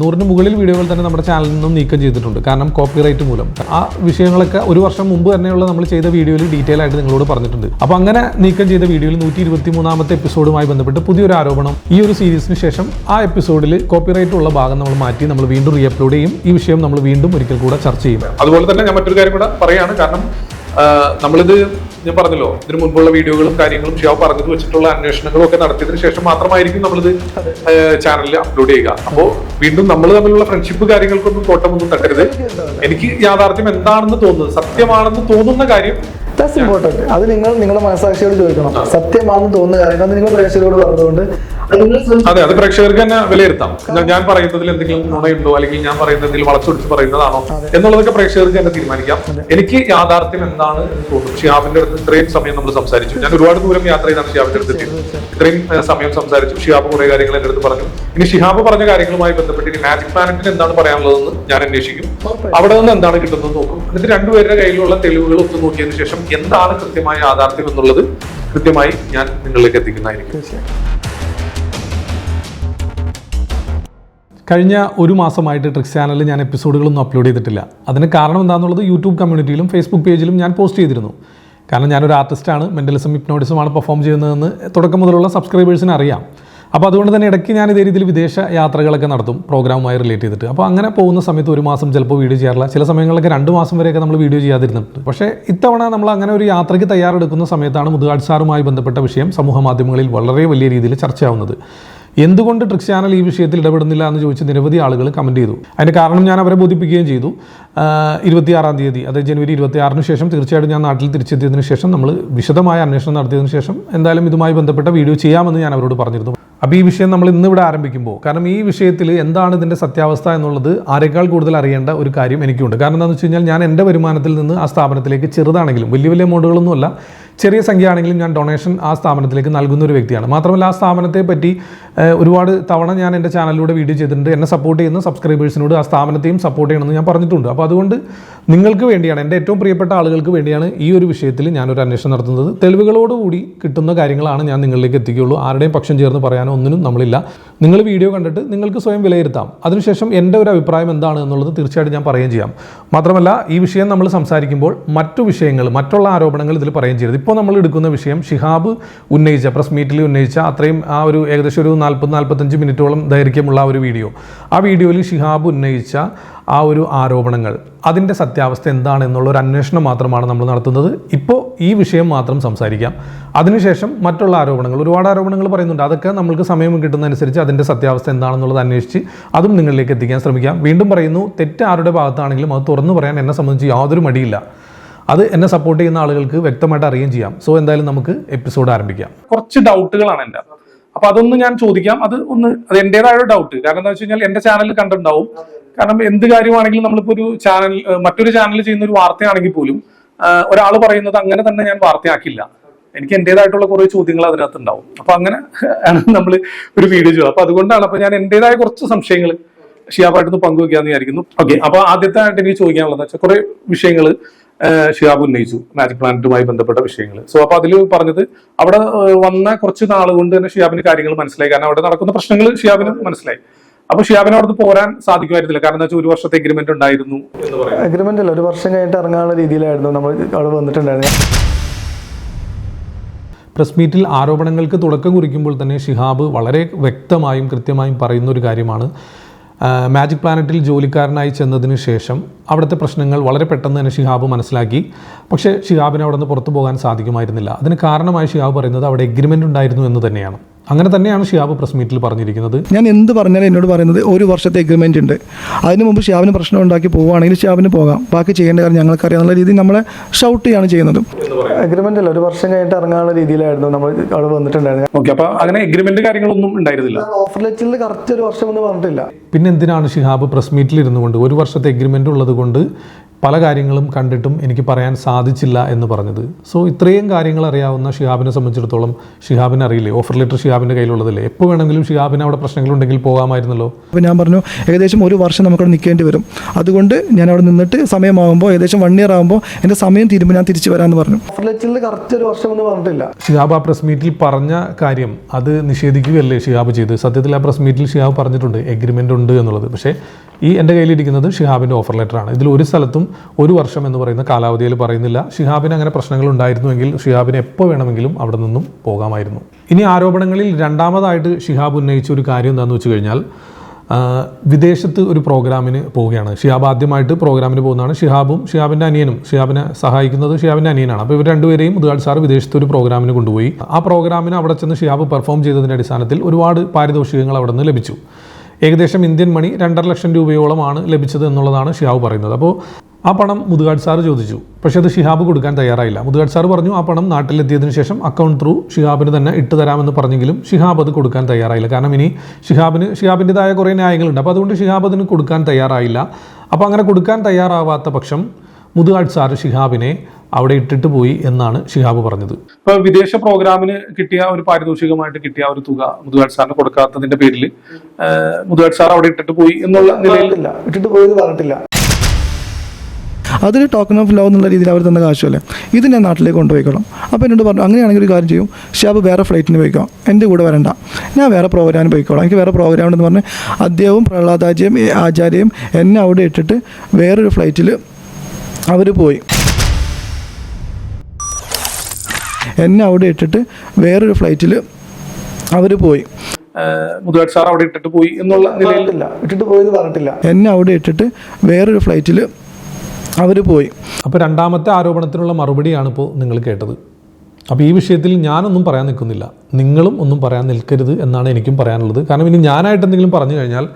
നൂറിന് മുകളിൽ വീഡിയോകൾ തന്നെ നമ്മുടെ ചാനലിൽ നിന്നും നീക്കം ചെയ്തിട്ടുണ്ട്. കാരണം കോപ്പിറൈറ്റ് മൂലം. ആ വിഷയങ്ങളൊക്കെ ഒരു വർഷം മുമ്പ് തന്നെയുള്ള നമ്മൾ ചെയ്ത വീഡിയോയിൽ ഡീറ്റെയിൽ ആയിട്ട് നിങ്ങളോട് പറഞ്ഞിട്ടുണ്ട്. അപ്പോൾ അങ്ങനെ നീക്കം ചെയ്ത വീഡിയോയിൽ നൂറ്റി ഇരുപത്തി മൂന്നാമത്തെ എപ്പിസോഡുമായി ബന്ധപ്പെട്ട് പുതിയൊരു ആരോപണം ഈ ഒരു സീരീസിന് ശേഷം ആ എപ്പിസോഡിൽ കോപ്പിറൈറ്റ് ഉള്ള ഭാഗം നമ്മൾ മാറ്റി നമ്മൾ വീണ്ടും റീ അപ്ലോഡ് ചെയ്യും. ഈ വിഷയം നമ്മൾ വീണ്ടും ഒരിക്കൽ കൂടെ ചർച്ച ചെയ്യും. അതുപോലെ തന്നെ ഞാൻ മറ്റൊരു കാര്യം കൂടെ പറയാണ്. കാരണം നമ്മളിത് ഞാൻ പറഞ്ഞല്ലോ ഇതിന് മുൻപുള്ള വീഡിയോകളും കാര്യങ്ങളും ഷിയാവ് പറഞ്ഞത് വെച്ചിട്ടുള്ള അന്വേഷണങ്ങളും ഒക്കെ നടത്തിയതിനു ശേഷം മാത്രമായിരിക്കും നമ്മളിത് ചാനലിൽ അപ്ലോഡ് ചെയ്യുക. അപ്പോൾ വീണ്ടും നമ്മൾ തമ്മിലുള്ള ഫ്രണ്ട്ഷിപ്പ് കാര്യങ്ങൾക്കൊന്നും കോട്ടമൊന്നും തട്ടരുത്. എനിക്ക് യാഥാർത്ഥ്യം എന്താണെന്ന് തോന്നുന്നത് സത്യമാണെന്ന് തോന്നുന്ന കാര്യം ദാറ്റ്സ് ഇമ്പോർട്ടന്റ് അത് നിങ്ങൾ നിങ്ങളുടെ മനസാക്ഷിയോട് ചോദിക്കണം. സത്യമാണെന്ന് തോന്നുന്ന കാര്യം അത് നിങ്ങൾ പ്രേക്ഷകരോട് പറഞ്ഞതുകൊണ്ട് അത്. അതെ പ്രേക്ഷകർക്ക് തന്നെ വിലയിരുത്താം. ഞാൻ- പറയുന്നതിൽ എന്തെങ്കിലും നുണയുണ്ടോ അല്ലെങ്കിൽ ഞാൻ പറയുന്നതിൽ വളച്ചൊടിച്ച് പറയുന്നതാണോ എന്നുള്ളതൊക്കെ പ്രേക്ഷകർക്ക് തന്നെ തീരുമാനിക്കാം. എനിക്ക് യാഥാർത്ഥ്യം എന്താണ് എന്ന് തോന്നുന്നു. ഷിയാബിന്റെ അടുത്ത് ഇത്രയും സമയം നമ്മൾ സംസാരിച്ചു. ഞാൻ ഒരുപാട് ദൂരം യാത്ര ചെയ്താണ് ഷിയാബിന്റെ അടുത്ത് ഇത്രയും സമയം സംസാരിച്ചു. ഷിഹാബ് കുറെ കാര്യങ്ങൾ എന്റെ അടുത്ത് പറഞ്ഞു. ഇനി ഷിഹാബ് പറഞ്ഞ കാര്യങ്ങളുമായി ബന്ധപ്പെട്ട് ഇനി മാജിക് പ്ലാനറ്റിന് എന്താണ് പറയാനുള്ളതെന്ന് ഞാൻ അന്വേഷിക്കും. അവിടെ നിന്ന് എന്താണ് കിട്ടുന്നത് നോക്കും. എന്നിട്ട് രണ്ടുപേരുടെ കയ്യിലുള്ള തെളിവുകൾ ഒത്തു നോക്കിയതിനു ശേഷം എന്താണ് കൃത്യമായ യാഥാർത്ഥ്യം എന്നുള്ളത് കൃത്യമായി ഞാൻ നിങ്ങളിലേക്ക് എത്തിക്കുന്നതായിരിക്കും. കഴിഞ്ഞ ഒരു മാസമായിട്ട് ട്രിക്സ് ചാനലിൽ ഞാൻ എപ്പിസോഡുകളൊന്നും അപ്ലോഡ് ചെയ്തിട്ടില്ല. അതിന് കാരണം എന്താണെന്നുള്ളത് യൂട്യൂബ് കമ്മ്യൂണിറ്റിയിലും ഫേസ്ബുക്ക് പേജിലും ഞാൻ പോസ്റ്റ് ചെയ്തിരുന്നു. കാരണം ഞാനൊരു ആർട്ടിസ്റ്റാണ് മെന്റലിസം ഹിപ്നോട്ടിസമാണ് പെർഫോം ചെയ്യുന്നതെന്ന് തുടക്കം മുതലുള്ള സബ്സ്ക്രൈബേഴ്സിന് അറിയാം. അപ്പോൾ അതുകൊണ്ട് തന്നെ ഇടയ്ക്ക് ഞാൻ ഇതേ രീതിയിൽ വിദേശ യാത്രകളൊക്കെ നടത്തും പ്രോഗ്രാമുമായി റിലേറ്റ് ചെയ്തിട്ട്. അപ്പോൾ അങ്ങനെ പോകുന്ന സമയത്ത് ഒരു മാസം ചിലപ്പോൾ വീഡിയോ ചെയ്യാറില്ല. ചില സമയങ്ങളിലൊക്കെ രണ്ട് മാസം വരെയൊക്കെ നമ്മൾ വീഡിയോ ചെയ്യാതിരുന്നിട്ടുണ്ട്. പക്ഷേ ഇത്തവണ നമ്മൾ അങ്ങനെ ഒരു യാത്രയ്ക്ക് തയ്യാറെടുക്കുന്ന സമയത്താണ് മുതുകാട് സാറുമായി ബന്ധപ്പെട്ട വിഷയം സമൂഹ മാധ്യമങ്ങളിൽ വളരെ വലിയ രീതിയിൽ ചർച്ചയാവുന്നത്. എന്തുകൊണ്ട് ട്രിക്സ് ചാനൽ ഈ വിഷയത്തിൽ ഇടപെടുന്നില്ല എന്ന് ചോദിച്ച് നിരവധി ആളുകൾ കമന്റ് ചെയ്തു. അതിന്റെ കാരണം ഞാൻ അവരെ ബോധിപ്പിക്കുകയും ചെയ്തു. ഇരുപത്തിയാറാം തീയതി അതായത് ജനുവരി ഇരുപത്തിയാറിന് ശേഷം തീർച്ചയായിട്ടും ഞാൻ നാട്ടിൽ തിരിച്ചെത്തിയതിനു ശേഷം നമ്മൾ വിശദമായ അന്വേഷണം നടത്തിയതിനു ശേഷം എന്തായാലും ഇതുമായി ബന്ധപ്പെട്ട വീഡിയോ ചെയ്യാമെന്ന് ഞാൻ അവരോട് പറഞ്ഞിരുന്നു. അപ്പോൾ ഈ വിഷയം നമ്മൾ ഇന്ന് ഇവിടെ ആരംഭിക്കുമ്പോൾ കാരണം ഈ വിഷയത്തിൽ എന്താണ് ഇതിന്റെ സത്യാവസ്ഥ എന്നുള്ളത് ആരെക്കാൾ കൂടുതൽ അറിയേണ്ട ഒരു കാര്യം എനിക്കുണ്ട്. കാരണം എന്താണെന്ന് വെച്ച് കഴിഞ്ഞാൽ ഞാൻ എന്റെ വരുമാനത്തിൽ നിന്ന് ആ സ്ഥാപനത്തിലേക്ക് ചെറുതാണെങ്കിലും വലിയ വലിയ എമൗണ്ടുകളൊന്നുമല്ല ചെറിയ സംഖ്യ ആണെങ്കിലും ഞാൻ ഡൊണേഷൻ ആ സ്ഥാപനത്തിലേക്ക് നൽകുന്ന ഒരു വ്യക്തിയാണ്. മാത്രമല്ല ആ സ്ഥാപനത്തെ പറ്റി ഒരുപാട് തവണ ഞാൻ എന്റെ ചാനലിലൂടെ വീഡിയോ ചെയ്തിട്ടുണ്ട്. എന്നെ സപ്പോർട്ട് ചെയ്യുന്ന സബ്സ്ക്രൈബേഴ്സിനോട് ആ സ്ഥാപനത്തെയും സപ്പോർട്ട് ചെയ്യണമെന്ന് ഞാൻ പറഞ്ഞിട്ടുണ്ട്. അപ്പോൾ അതുകൊണ്ട് നിങ്ങൾക്ക് വേണ്ടിയാണ് എന്റെ ഏറ്റവും പ്രിയപ്പെട്ട ആളുകൾക്ക് വേണ്ടിയാണ് ഈ ഒരു വിഷയത്തിൽ ഞാനൊരു അന്വേഷണം നടത്തുന്നത്. തെളിവുകളോടുകൂടി കിട്ടുന്ന കാര്യങ്ങളാണ് ഞാൻ നിങ്ങളിലേക്ക് എത്തിക്കുകയുള്ളൂ. ആരുടെയും പക്ഷം ചേർന്ന് പറയാനോ ഒന്നിനും നമ്മളില്ല. നിങ്ങൾ വീഡിയോ കണ്ടിട്ട് നിങ്ങൾക്ക് സ്വയം വിലയിരുത്താം. അതിനുശേഷം എന്റെ ഒരു അഭിപ്രായം എന്താണ് എന്നുള്ളത് തീർച്ചയായിട്ടും ഞാൻ പറയുകയും ചെയ്യാം. മാത്രമല്ല ഈ വിഷയം നമ്മൾ സംസാരിക്കുമ്പോൾ മറ്റു വിഷയങ്ങൾ മറ്റുള്ള ആരോപണങ്ങൾ ഇതിൽ പറയുകയും ചെയ്യരുത്. ഇപ്പോൾ നമ്മൾ എടുക്കുന്ന വിഷയം ഷിഹാബ് ഉന്നയിച്ച പ്രസ് മീറ്റിൽ ഉന്നയിച്ച അത്രയും ആ ഒരു ഏകദേശം ഒരു നാൽപ്പത് നാൽപ്പത്തഞ്ച് മിനിറ്റോളം ദൈർഘ്യമുള്ള ഒരു വീഡിയോ. ആ വീഡിയോയിൽ ഷിഹാബ് ഉന്നയിച്ച ആ ഒരു ആരോപണങ്ങൾ. അതിന്റെ സത്യാവസ്ഥ എന്താണ് എന്നുള്ള ഒരു അന്വേഷണം മാത്രമാണ് നമ്മൾ നടത്തുന്നത്. ഇപ്പോൾ ഈ വിഷയം മാത്രം സംസാരിക്കാം. അതിനുശേഷം മറ്റുള്ള ആരോപണങ്ങൾ. ഒരുപാട് ആരോപണങ്ങൾ പറയുന്നുണ്ട്. അതൊക്കെ നമ്മൾക്ക് സമയം കിട്ടുന്നതനുസരിച്ച് അതിന്റെ സത്യാവസ്ഥ എന്താണെന്നുള്ളത് അന്വേഷിച്ച് അതും നിങ്ങളിലേക്ക് എത്തിക്കാൻ ശ്രമിക്കാം. വീണ്ടും പറയുന്നു തെറ്റ് ആരുടെ ഭാഗത്താണെങ്കിലും അത് തുറന്നു പറയാൻ എന്നെ സംബന്ധിച്ച് യാതൊരു മടിയില്ല. അത് എന്നെ സപ്പോർട്ട് ചെയ്യുന്ന ആളുകൾക്ക് വ്യക്തമായിട്ട് അറിയുകയും ചെയ്യാം. സോ എന്തായാലും നമുക്ക് എപ്പിസോഡ് ആരംഭിക്കാം. കുറച്ച് ഡൗട്ടുകളാണ് എന്റെ അപ്പൊ അതൊന്ന് ഞാൻ ചോദിക്കാം. അത് ഒന്ന് അത് എന്റേതായ ഒരു ഡൗട്ട് കാരണം എന്താ വെച്ച് കഴിഞ്ഞാൽ എന്റെ ചാനൽ കണ്ടിട്ടുണ്ടാവും. കാരണം എന്ത് കാര്യമാണെങ്കിലും നമ്മളിപ്പോ ഒരു ചാനൽ മറ്റൊരു ചാനൽ ചെയ്യുന്ന ഒരു വാർത്തയാണെങ്കിൽ പോലും ഒരാൾ പറയുന്നത് അങ്ങനെ തന്നെ ഞാൻ വാർത്തയാക്കില്ല. എനിക്ക് എന്റേതായിട്ടുള്ള കുറേ ചോദ്യങ്ങൾ അതിനകത്ത് ഉണ്ടാവും അപ്പൊ അങ്ങനെ ആണ് നമ്മൾ ഒരു വീഡിയോ ചെയ്യുക. അപ്പൊ അതുകൊണ്ടാണ് അപ്പൊ ഞാൻ എന്റേതായ കുറച്ച് സംശയങ്ങൾ ഷിയാബായിട്ടൊന്ന് പങ്കുവെക്കാന്ന് വിചാരിക്കുന്നു. ഓക്കെ അപ്പൊ ആദ്യത്തെ ആയിട്ട് എനിക്ക് ചോദിക്കാനുള്ളത് വെച്ചാൽ കുറെ വിഷയങ്ങൾ ഷിയാബ് ഉന്നയിച്ചു. മാജിക് പ്ലാനറ്റുമായി ബന്ധപ്പെട്ട വിഷയങ്ങൾ സോ അപ്പൊ അതിൽ പറഞ്ഞത് അവിടെ വന്ന കുറച്ച് നാൾ കൊണ്ട് തന്നെ ഷിയാബിന് കാര്യങ്ങൾ മനസ്സിലായി. കാരണം അവിടെ നടക്കുന്ന പ്രശ്നങ്ങൾ ഷിയാബിന് മനസ്സിലായി. അപ്പൊ ഷിയാബിന് അവിടുന്ന് പോരാൻ സാധിക്കുമായിരുന്നില്ല. കാരണം എന്താ വെച്ചാൽ ഒരു വർഷത്തെ എഗ്രിമെന്റ് ഉണ്ടായിരുന്നു എന്ന് പറയുന്നത്. അഗ്രിമെന്റ് അല്ല ഒരു വർഷം കഴിഞ്ഞിട്ട് ഇറങ്ങാനുള്ള രീതിയിലായിരുന്നു നമ്മൾ അവിടെ വന്നിട്ടുണ്ടായിരുന്നു പ്രസ് മീറ്റിൽ ആരോപണങ്ങൾക്ക് തുടക്കം കുറിക്കുമ്പോൾ തന്നെ ഷിഹാബ് വളരെ വ്യക്തമായും കൃത്യമായും പറയുന്ന ഒരു കാര്യമാണ്. മാജിക് പ്ലാനറ്റിൽ ജോലിക്കാരനായി ചെന്നതിന് ശേഷം അവിടുത്തെ പ്രശ്നങ്ങൾ വളരെ പെട്ടെന്ന് തന്നെ ഷിഹാബ് മനസ്സിലാക്കി. പക്ഷേ ഷിഹാബിന് അവിടെ നിന്ന് പുറത്തു പോകാൻ സാധിക്കുമായിരുന്നില്ല. അതിന് കാരണമായി ഷിഹാബ് പറയുന്നത് അവിടെ എഗ്രിമെന്റ് ഉണ്ടായിരുന്നു എന്ന് തന്നെയാണ്. അങ്ങനെ തന്നെയാണ് ഷിയാബ് പ്രസ് മീറ്റിൽ പറഞ്ഞിരിക്കുന്നത്. ഞാൻ എന്ത് പറഞ്ഞാലും എന്നോട് പറയുന്നത് ഒരു വർഷത്തെ എഗ്രിമെന്റ് ഉണ്ട്. അതിന് മുമ്പ് ഷിയാബിന് പ്രശ്നം ഉണ്ടാക്കി പോവുകയാണെങ്കിൽ ഷിയാബിന് പോകാം. ബാക്കി ചെയ്യേണ്ട കാര്യം ഞങ്ങൾക്കറിയാവുന്ന രീതിയിൽ നമ്മളെ ഷൗട്ട് ചെയ്യാണ് ചെയ്യുന്നത്. അഗ്രിമെന്റ് അല്ല ഒരു വർഷം കഴിഞ്ഞിട്ട് ഇറങ്ങാനുള്ള രീതിയിലായിരുന്നു നമ്മൾ അവിടെ വന്നിട്ടുണ്ടായിരുന്നത്. ഓക്കെ അപ്പോൾ അങ്ങനെ എഗ്രിമെന്റ് കാര്യങ്ങളൊന്നും ഉണ്ടായിരുന്നില്ല. ഓഫർ ലെറ്ററിൽ കറക്റ്റ് ഒരു വർഷം എന്ന് പറഞ്ഞിട്ടില്ല. പിന്നെ എന്തിനാണ് ഷിഹാബ് പ്രസ് മീറ്റിൽ ഇരുന്നുകൊണ്ട് ഒരു വർഷത്തെ എഗ്രിമെന്റ് ഉള്ളത് കൊണ്ട് പല കാര്യങ്ങളും കണ്ടിട്ടും എനിക്ക് പറയാൻ സാധിച്ചില്ല എന്ന് പറഞ്ഞത്. സോ ഇത്രയും കാര്യങ്ങൾ അറിയാവുന്ന ഷിഹാബിനെ സംബന്ധിച്ചിടത്തോളം ഷിഹാബിനെ അറിയില്ലേ? ഓഫർ ലെറ്റർ ഷിഹാബിന്റെ കയ്യിലുള്ളതല്ലേ? എപ്പോൾ വേണമെങ്കിലും ഷിഹാബിന് അവിടെ പ്രശ്നങ്ങളുണ്ടെങ്കിൽ പോകാമായിരുന്നല്ലോ? അപ്പോൾ ഞാൻ പറഞ്ഞു ഏകദേശം ഒരു വർഷം നമുക്കവിടെ നിൽക്കേണ്ടി വരും. അതുകൊണ്ട് ഞാൻ അവിടെ നിന്നിട്ട് സമയമാകുമ്പോൾ ഏകദേശം വൺ ഇയർ ആകുമ്പോൾ എന്റെ സമയം തീരുമ്പോൾ ഞാൻ തിരിച്ചു വരാമെന്ന് പറഞ്ഞു. ഓഫർ ലെറ്ററിൽ കറക്റ്റ് ഒരു വർഷം എന്ന് പറഞ്ഞിട്ടില്ല. ഷിഹാബ് ആ പ്രസ് മീറ്റിൽ പറഞ്ഞ കാര്യം അത് നിഷേധിക്കുകയല്ലേ ഷിഹാബ് ചെയ്ത്? സത്യത്തിൽ ആ പ്രസ് മീറ്റിൽ ഷിഹാബ് പറഞ്ഞിട്ടുണ്ട് എഗ്രിമെന്റ് ഉണ്ട് എന്നുള്ളത്. പക്ഷേ ഈ എന്റെ കയ്യിലിരിക്കുന്നത് ഷിഹാബിന്റെ ഓഫർ ലെറ്ററാണ് ഇതിൽ ഒരു സ്ഥലത്തും ഒരു വർഷം എന്ന് പറയുന്ന കാലാവധിയിൽ പറയുന്നില്ല. ഷിഹാബിന് അങ്ങനെ പ്രശ്നങ്ങൾ ഉണ്ടായിരുന്നുവെങ്കിൽ ഷിഹാബിന് എപ്പോൾ വേണമെങ്കിലും അവിടെ നിന്നും പോകാമായിരുന്നു. ഇനി ആരോപണങ്ങളിൽ രണ്ടാമതായിട്ട് ഷിഹാബ് ഉന്നയിച്ച ഒരു കാര്യം എന്താണെന്ന് വെച്ച് കഴിഞ്ഞാൽ വിദേശത്ത് ഒരു പ്രോഗ്രാമിന് പോവുകയാണ്. ഷിഹാബ് ആദ്യമായിട്ട് പ്രോഗ്രാമിന് പോകുന്നതാണ് ഷിഹാബും ഷിഹാബിന്റെ അനിയനും. ഷിഹാബിനെ സഹായിക്കുന്നത് ഷിഹാബിന്റെ അനിയനാണ്. അപ്പോൾ ഇവർ രണ്ടുപേരെയും മുതുകാട് സാർ വിദേശത്ത് ഒരു പ്രോഗ്രാമിന് കൊണ്ടുപോയി. ആ പ്രോഗ്രാമിന് അവിടെ ചെന്ന് ഷിഹാബ് പെർഫോം ചെയ്തതിന്റെ അടിസ്ഥാനത്തിൽ ഒരുപാട് പാരിതോഷികങ്ങൾ അവിടെ നിന്ന് ലഭിച്ചു. ഏകദേശം ഇന്ത്യൻ മണി രണ്ടര ലക്ഷം രൂപയോളമാണ് ലഭിച്ചത് എന്നുള്ളതാണ് ഷിഹാബ് പറയുന്നത്. അപ്പോൾ ആ പണം മുതുകാട് സാറ് ചോദിച്ചു. പക്ഷേ അത് ഷിഹാബ് കൊടുക്കാൻ തയ്യാറായില്ല. മുതുകാട് സാർ പറഞ്ഞു ആ പണം നാട്ടിലെത്തിയതിനു ശേഷം അക്കൗണ്ട് ത്രൂ ഷിഹാബിന് തന്നെ ഇട്ട് തരാമെന്ന് പറഞ്ഞെങ്കിലും ഷിഹാബ് അത് കൊടുക്കാൻ തയ്യാറായില്ല. കാരണം ഇനി ഷിഹാബിന് ഷിഹാബിന്റെതായ കുറേ ന്യായങ്ങളുണ്ട്. അപ്പോൾ അതുകൊണ്ട് ഷിഹാബ് അതിന് കൊടുക്കാൻ തയ്യാറായില്ല. അപ്പോൾ അങ്ങനെ കൊടുക്കാൻ തയ്യാറാവാത്ത പക്ഷം മുതുകാട് സാർ ഷിഹാബിനെ അവിടെ ഇട്ടിട്ട് പോയി എന്നാണ് ഷിഹാബ് പറഞ്ഞത്. ഇപ്പൊ വിദേശ പ്രോഗ്രാമിന് കിട്ടിയ ഒരു പാരിതോഷികമായിട്ട് കിട്ടിയ ഒരു തുക മുതുകാട് സാറിന് കൊടുക്കാത്തതിന്റെ പേരിൽ മുതുകാട് സാർ അവിടെ ഇട്ടിട്ട് പോയി എന്നുള്ള നിലയിൽ പറഞ്ഞിട്ടില്ല ഇട്ടിട്ട് പോയി പറഞ്ഞിട്ടില്ല. അതൊരു ടോക്കൺ ഓഫ് ലവ് എന്നുള്ള രീതിയിൽ അവർ തന്ന കാശുമല്ലേ ഇത് ഞാൻ നാട്ടിലേക്ക് കൊണ്ടുപോയിക്കോളാം. അപ്പോൾ എന്നോട് പറഞ്ഞു അങ്ങനെയാണെങ്കിൽ ഒരു കാര്യം ചെയ്യും. ഷാബ് വേറെ ഫ്ലൈറ്റിന് പോയിക്കോ. എന്റെ കൂടെ വരണ്ട. ഞാൻ വേറെ പ്രോഗ്രാമിന് പോയിക്കോളാം. എനിക്ക് വേറെ പ്രോഗ്രാം ഉണ്ടെന്ന് പറഞ്ഞ് അദ്ദേഹവും പ്രഹ്ലാദാജിയും ആചാര്യയും എന്നെ അവിടെ ഇട്ടിട്ട് വേറൊരു ഫ്ലൈറ്റിൽ അവർ പോയി. എന്നെ അവിടെ ഇട്ടിട്ട് വേറൊരു ഫ്ലൈറ്റിൽ അവർ പോയി. മുതുകാട് സാർ അവിടെ ഇട്ടിട്ട് പോയി എന്നുള്ള നിലയിലല്ല ഇട്ടിട്ട് ഇട്ടിട്ട് എന്ന് പറഞ്ഞിട്ടില്ല. എന്നെ അവിടെ ഇട്ടിട്ട് വേറൊരു ഫ്ലൈറ്റിൽ അവർ പോയി. അപ്പോൾ രണ്ടാമത്തെ ആരോപണത്തിനുള്ള മറുപടിയാണ് ഇപ്പോൾ നിങ്ങൾ കേട്ടത്. അപ്പോൾ ഈ വിഷയത്തിൽ ഞാനൊന്നും പറയാൻ നിൽക്കുന്നില്ല. നിങ്ങളും ഒന്നും പറയാൻ നിൽക്കരുത് എന്നാണ് എനിക്കും പറയാനുള്ളത്. കാരണം ഇനി ഞാനായിട്ട് എന്തെങ്കിലും പറഞ്ഞു കഴിഞ്ഞാൽ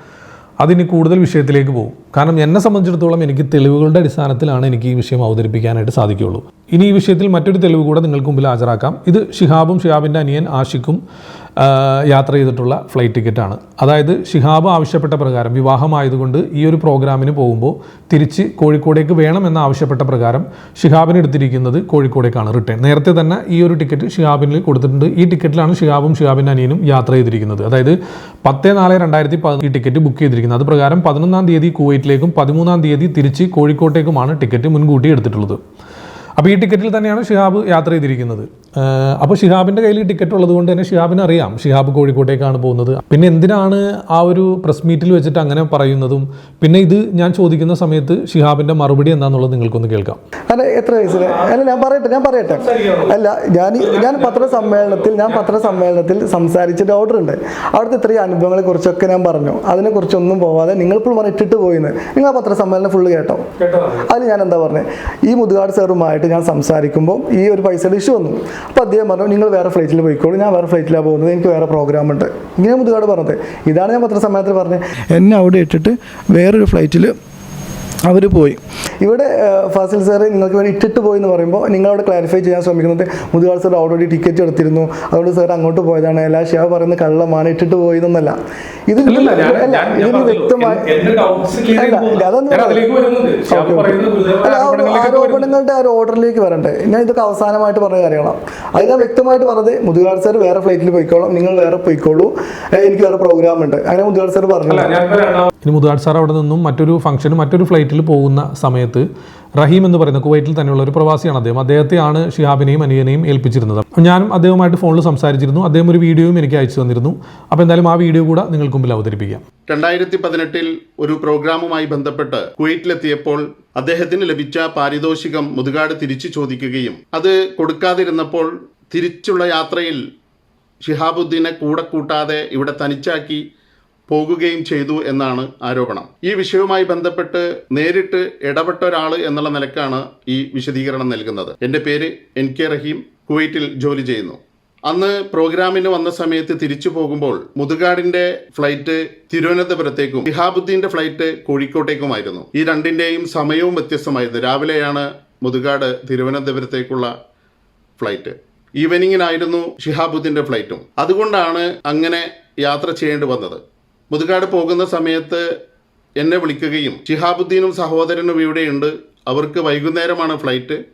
അതിനി കൂടുതൽ വിഷയത്തിലേക്ക് പോകും. കാരണം എന്നെ സംബന്ധിച്ചിടത്തോളം എനിക്ക് തെളിവുകളുടെ അടിസ്ഥാനത്തിലാണ് എനിക്ക് ഈ വിഷയം അവതരിപ്പിക്കാനായിട്ട് സാധിക്കുകയുള്ളൂ. ഇനി ഈ വിഷയത്തിൽ മറ്റൊരു തെളിവ് കൂടെ നിങ്ങൾക്ക് മുമ്പിൽ ഹാജരാക്കാം. ഇത് ഷിഹാബും ഷിഹാബിന്റെ അനിയൻ ആഷിഖും ആ, യാത്ര ചെയ്തിട്ടുള്ള ഫ്ലൈറ്റ് ടിക്കറ്റാണ്. അതായത് ഷിഹാബ് ആവശ്യപ്പെട്ട പ്രകാരം വിവാഹമായതുകൊണ്ട് ഈ ഒരു പ്രോഗ്രാമിന് പോകുമ്പോൾ തിരിച്ച് കോഴിക്കോടേക്ക് വേണമെന്ന് ആവശ്യപ്പെട്ട പ്രകാരം ഷിഹാബിന് എടുത്തിരിക്കുന്നത് കോഴിക്കോടേക്കാണ് റിട്ടേൺ. നേരത്തെ തന്നെ ഈ ഒരു ടിക്കറ്റ് ഷിഹാബിന് കൊടുത്തിട്ടുണ്ട്. ഈ ടിക്കറ്റിലാണ് ഷിഹാബും ഷിഹാബിന്റെ അനിയനും യാത്ര ചെയ്തിരിക്കുന്നത്. അതായത് പത്ത് നാല് രണ്ടായിരത്തി ഈ ടിക്കറ്റ് ബുക്ക് ചെയ്തിരിക്കുന്നത്. അത് പ്രകാരം പതിനൊന്നാം തീയതി കുവൈറ്റിലേക്കും പതിമൂന്നാം തീയതി തിരിച്ച് കോഴിക്കോട്ടേക്കുമാണ് ടിക്കറ്റ് മുൻകൂട്ടി എടുത്തിട്ടുള്ളത്. അപ്പോൾ ഈ ടിക്കറ്റിൽ തന്നെയാണ് ഷിഹാബ് യാത്ര ചെയ്തിരിക്കുന്നത്. അപ്പോൾ ഷിഹാബിന്റെ കയ്യിൽ ടിക്കറ്റ് ഉള്ളത് കൊണ്ട് തന്നെ ഷിഹാബിന് അറിയാം. ഷിഹാബ് കോഴിക്കോട്ടേക്കാണ് പോകുന്നത്. പിന്നെ എന്തിനാണ് ആ ഒരു പ്രസ് മീറ്റിൽ വെച്ചിട്ട് അങ്ങനെ പറയുന്നതും? പിന്നെ ഇത് ഞാൻ ചോദിക്കുന്ന സമയത്ത് ഷിഹാബിന്റെ മറുപടി എന്താണെന്നുള്ളത് നിങ്ങൾക്കൊന്ന് കേൾക്കാം. അല്ല എത്ര വയസ്സിൽ അല്ല ഞാൻ പറയട്ടെ ഞാൻ പറയട്ടെ. അല്ല ഞാൻ ഞാൻ പത്രസമ്മേളനത്തിൽ ഞാൻ പത്രസമ്മേളനത്തിൽ സംസാരിച്ചിട്ട് ഓർഡർ ഉണ്ട് അവിടുത്തെ ഇത്രയും അനുഭവങ്ങളെ കുറിച്ചൊക്കെ ഞാൻ പറഞ്ഞു. അതിനെക്കുറിച്ചൊന്നും പോവാതെ നിങ്ങൾ ഇപ്പോൾ പറഞ്ഞ് ഇട്ടിട്ട് പോയിന്ന്. നിങ്ങൾ ആ പത്രസമ്മേളനം ഫുള്ള് കേട്ടോ? അതിൽ ഞാൻ എന്താ പറഞ്ഞത് ഈ മുതുകാട് സാറുമായിട്ട് ഞാൻ സംസാരിക്കുമ്പോൾ ഈ ഒരു പൈസയുടെ ഇഷ്യൂ വന്നു. അപ്പോൾ അദ്ദേഹം പറഞ്ഞു നിങ്ങൾ വേറെ ഫ്ലൈറ്റിൽ പോയിക്കോളൂ. ഞാൻ വേറെ ഫ്ലൈറ്റിലാണ് പോകുന്നത്. എനിക്ക് വേറെ പ്രോഗ്രാം ഉണ്ട്. ഇങ്ങനെ മുതുകാട് പറഞ്ഞത്. ഇതാണ് ഞാൻ പത്രസമ്മേളനത്തിൽ പറഞ്ഞത്. എന്നെ അവിടെ ഇട്ടിട്ട് വേറൊരു ഫ്ലൈറ്റിൽ അവർ പോയി. ഇവിടെ ഫാസിൽ സാർ നിങ്ങൾക്ക് വേണ്ടി ഇട്ടിട്ട് പോയി എന്ന് പറയുമ്പോൾ നിങ്ങളവിടെ ക്ലാരിഫൈ ചെയ്യാൻ ശ്രമിക്കുന്നത് മുതുകാൾ സാർ ഓൾറെഡി ടിക്കറ്റ് എടുത്തിരുന്നു. അതുകൊണ്ട് സാർ അങ്ങോട്ട് പോയതാണ്. എല്ലാ ഷിയാ പറയുന്ന കള്ളമാണ് ഇട്ടിട്ട് പോയി എന്നല്ല. ഇത് ഇതിന് വ്യക്തമായി ആരോപണങ്ങളുടെ ആ ഒരു ഓർഡറിലേക്ക് വരണ്ടേ. ഞാൻ ഇതൊക്കെ അവസാനമായിട്ട് പറഞ്ഞ കാര്യങ്ങളാണ്. അത് ഞാൻ വ്യക്തമായിട്ട് പറഞ്ഞത് മുതുകാൾ സാർ വേറെ ഫ്ലൈറ്റിൽ പോയിക്കോളാം. നിങ്ങൾ വേറെ പോയിക്കോളൂ. എനിക്ക് വേറെ പ്രോഗ്രാം ഉണ്ട്. അങ്ങനെ മുതുകാൾ സാർ പറഞ്ഞു. ഇനി മുതുകാട് സാർ അവിടെ നിന്നും മറ്റൊരു ഫംഗ്ഷനും മറ്റൊരു ഫ്ലൈറ്റിൽ പോകുന്ന സമയത്ത് റഹീം എന്ന് പറയുന്ന കുവൈറ്റിൽ തന്നെയുള്ള ഒരു പ്രവാസിയാണ് അദ്ദേഹം. അദ്ദേഹത്തെയാണ് ഷിഹാബിനെയും അനിയനെയും ഏൽപ്പിച്ചിരുന്നത്. ഞാനും അദ്ദേഹവുമായിട്ട് ഫോണിൽ സംസാരിച്ചിരുന്നു. അദ്ദേഹം ഒരു വീഡിയോയും എനിക്ക് അയച്ചു തന്നിരുന്നു. അപ്പോൾ എന്തായാലും ആ വീഡിയോ കൂടെ നിങ്ങൾക്ക് മുമ്പിൽ അവതരിപ്പിക്കാം. രണ്ടായിരത്തി പതിനെട്ടിൽ ഒരു പ്രോഗ്രാമുമായി ബന്ധപ്പെട്ട് കുവൈറ്റിലെത്തിയപ്പോൾ അദ്ദേഹത്തിന് ലഭിച്ച പാരിതോഷികം മുതുകാട് തിരിച്ചു ചോദിക്കുകയും അത് കൊടുക്കാതിരുന്നപ്പോൾ തിരിച്ചുള്ള യാത്രയിൽ ഷിഹാബുദ്ദീനെ കൂടെ കൂട്ടാതെ ഇവിടെ തനിച്ചാക്കി പോകുകയും ചെയ്തു എന്നാണ് ആരോപണം. ഈ വിഷയവുമായി ബന്ധപ്പെട്ട് നേരിട്ട് ഇടപെട്ട ഒരാൾ എന്നുള്ള നിലക്കാണ് ഈ വിശദീകരണം നൽകുന്നത്. എന്റെ പേര് എൻ കെ റഹീം. കുവൈറ്റിൽ ജോലി ചെയ്യുന്നു. അന്ന് പ്രോഗ്രാമിന് വന്ന സമയത്ത് തിരിച്ചു പോകുമ്പോൾ മുതുകാടിന്റെ ഫ്ലൈറ്റ് തിരുവനന്തപുരത്തേക്കും ഇഹാബുദ്ദീന്റെ ഫ്ലൈറ്റ് കോഴിക്കോട്ടേക്കുമായിരുന്നു. ഈ രണ്ടിന്റെയും സമയവും വ്യത്യസ്തമായിരുന്നു. രാവിലെയാണ് മുതുകാട് തിരുവനന്തപുരത്തേക്കുള്ള ഫ്ലൈറ്റ്. ഈവനിങ്ങിനായിരുന്നു ഷിഹാബുദ്ദീന്റെ ഫ്ലൈറ്റും. അതുകൊണ്ടാണ് അങ്ങനെ യാത്ര ചെയ്യേണ്ടി വന്നത്. മുതുകാട് പോകുന്ന സമയത്ത് എന്നെ വിളിക്കുകയും ഷിഹാബുദ്ദീനും സഹോദരനും ഇവിടെയുണ്ട്. അവർക്ക് വൈകുന്നേരമാണ് ഫ്ലൈറ്റ്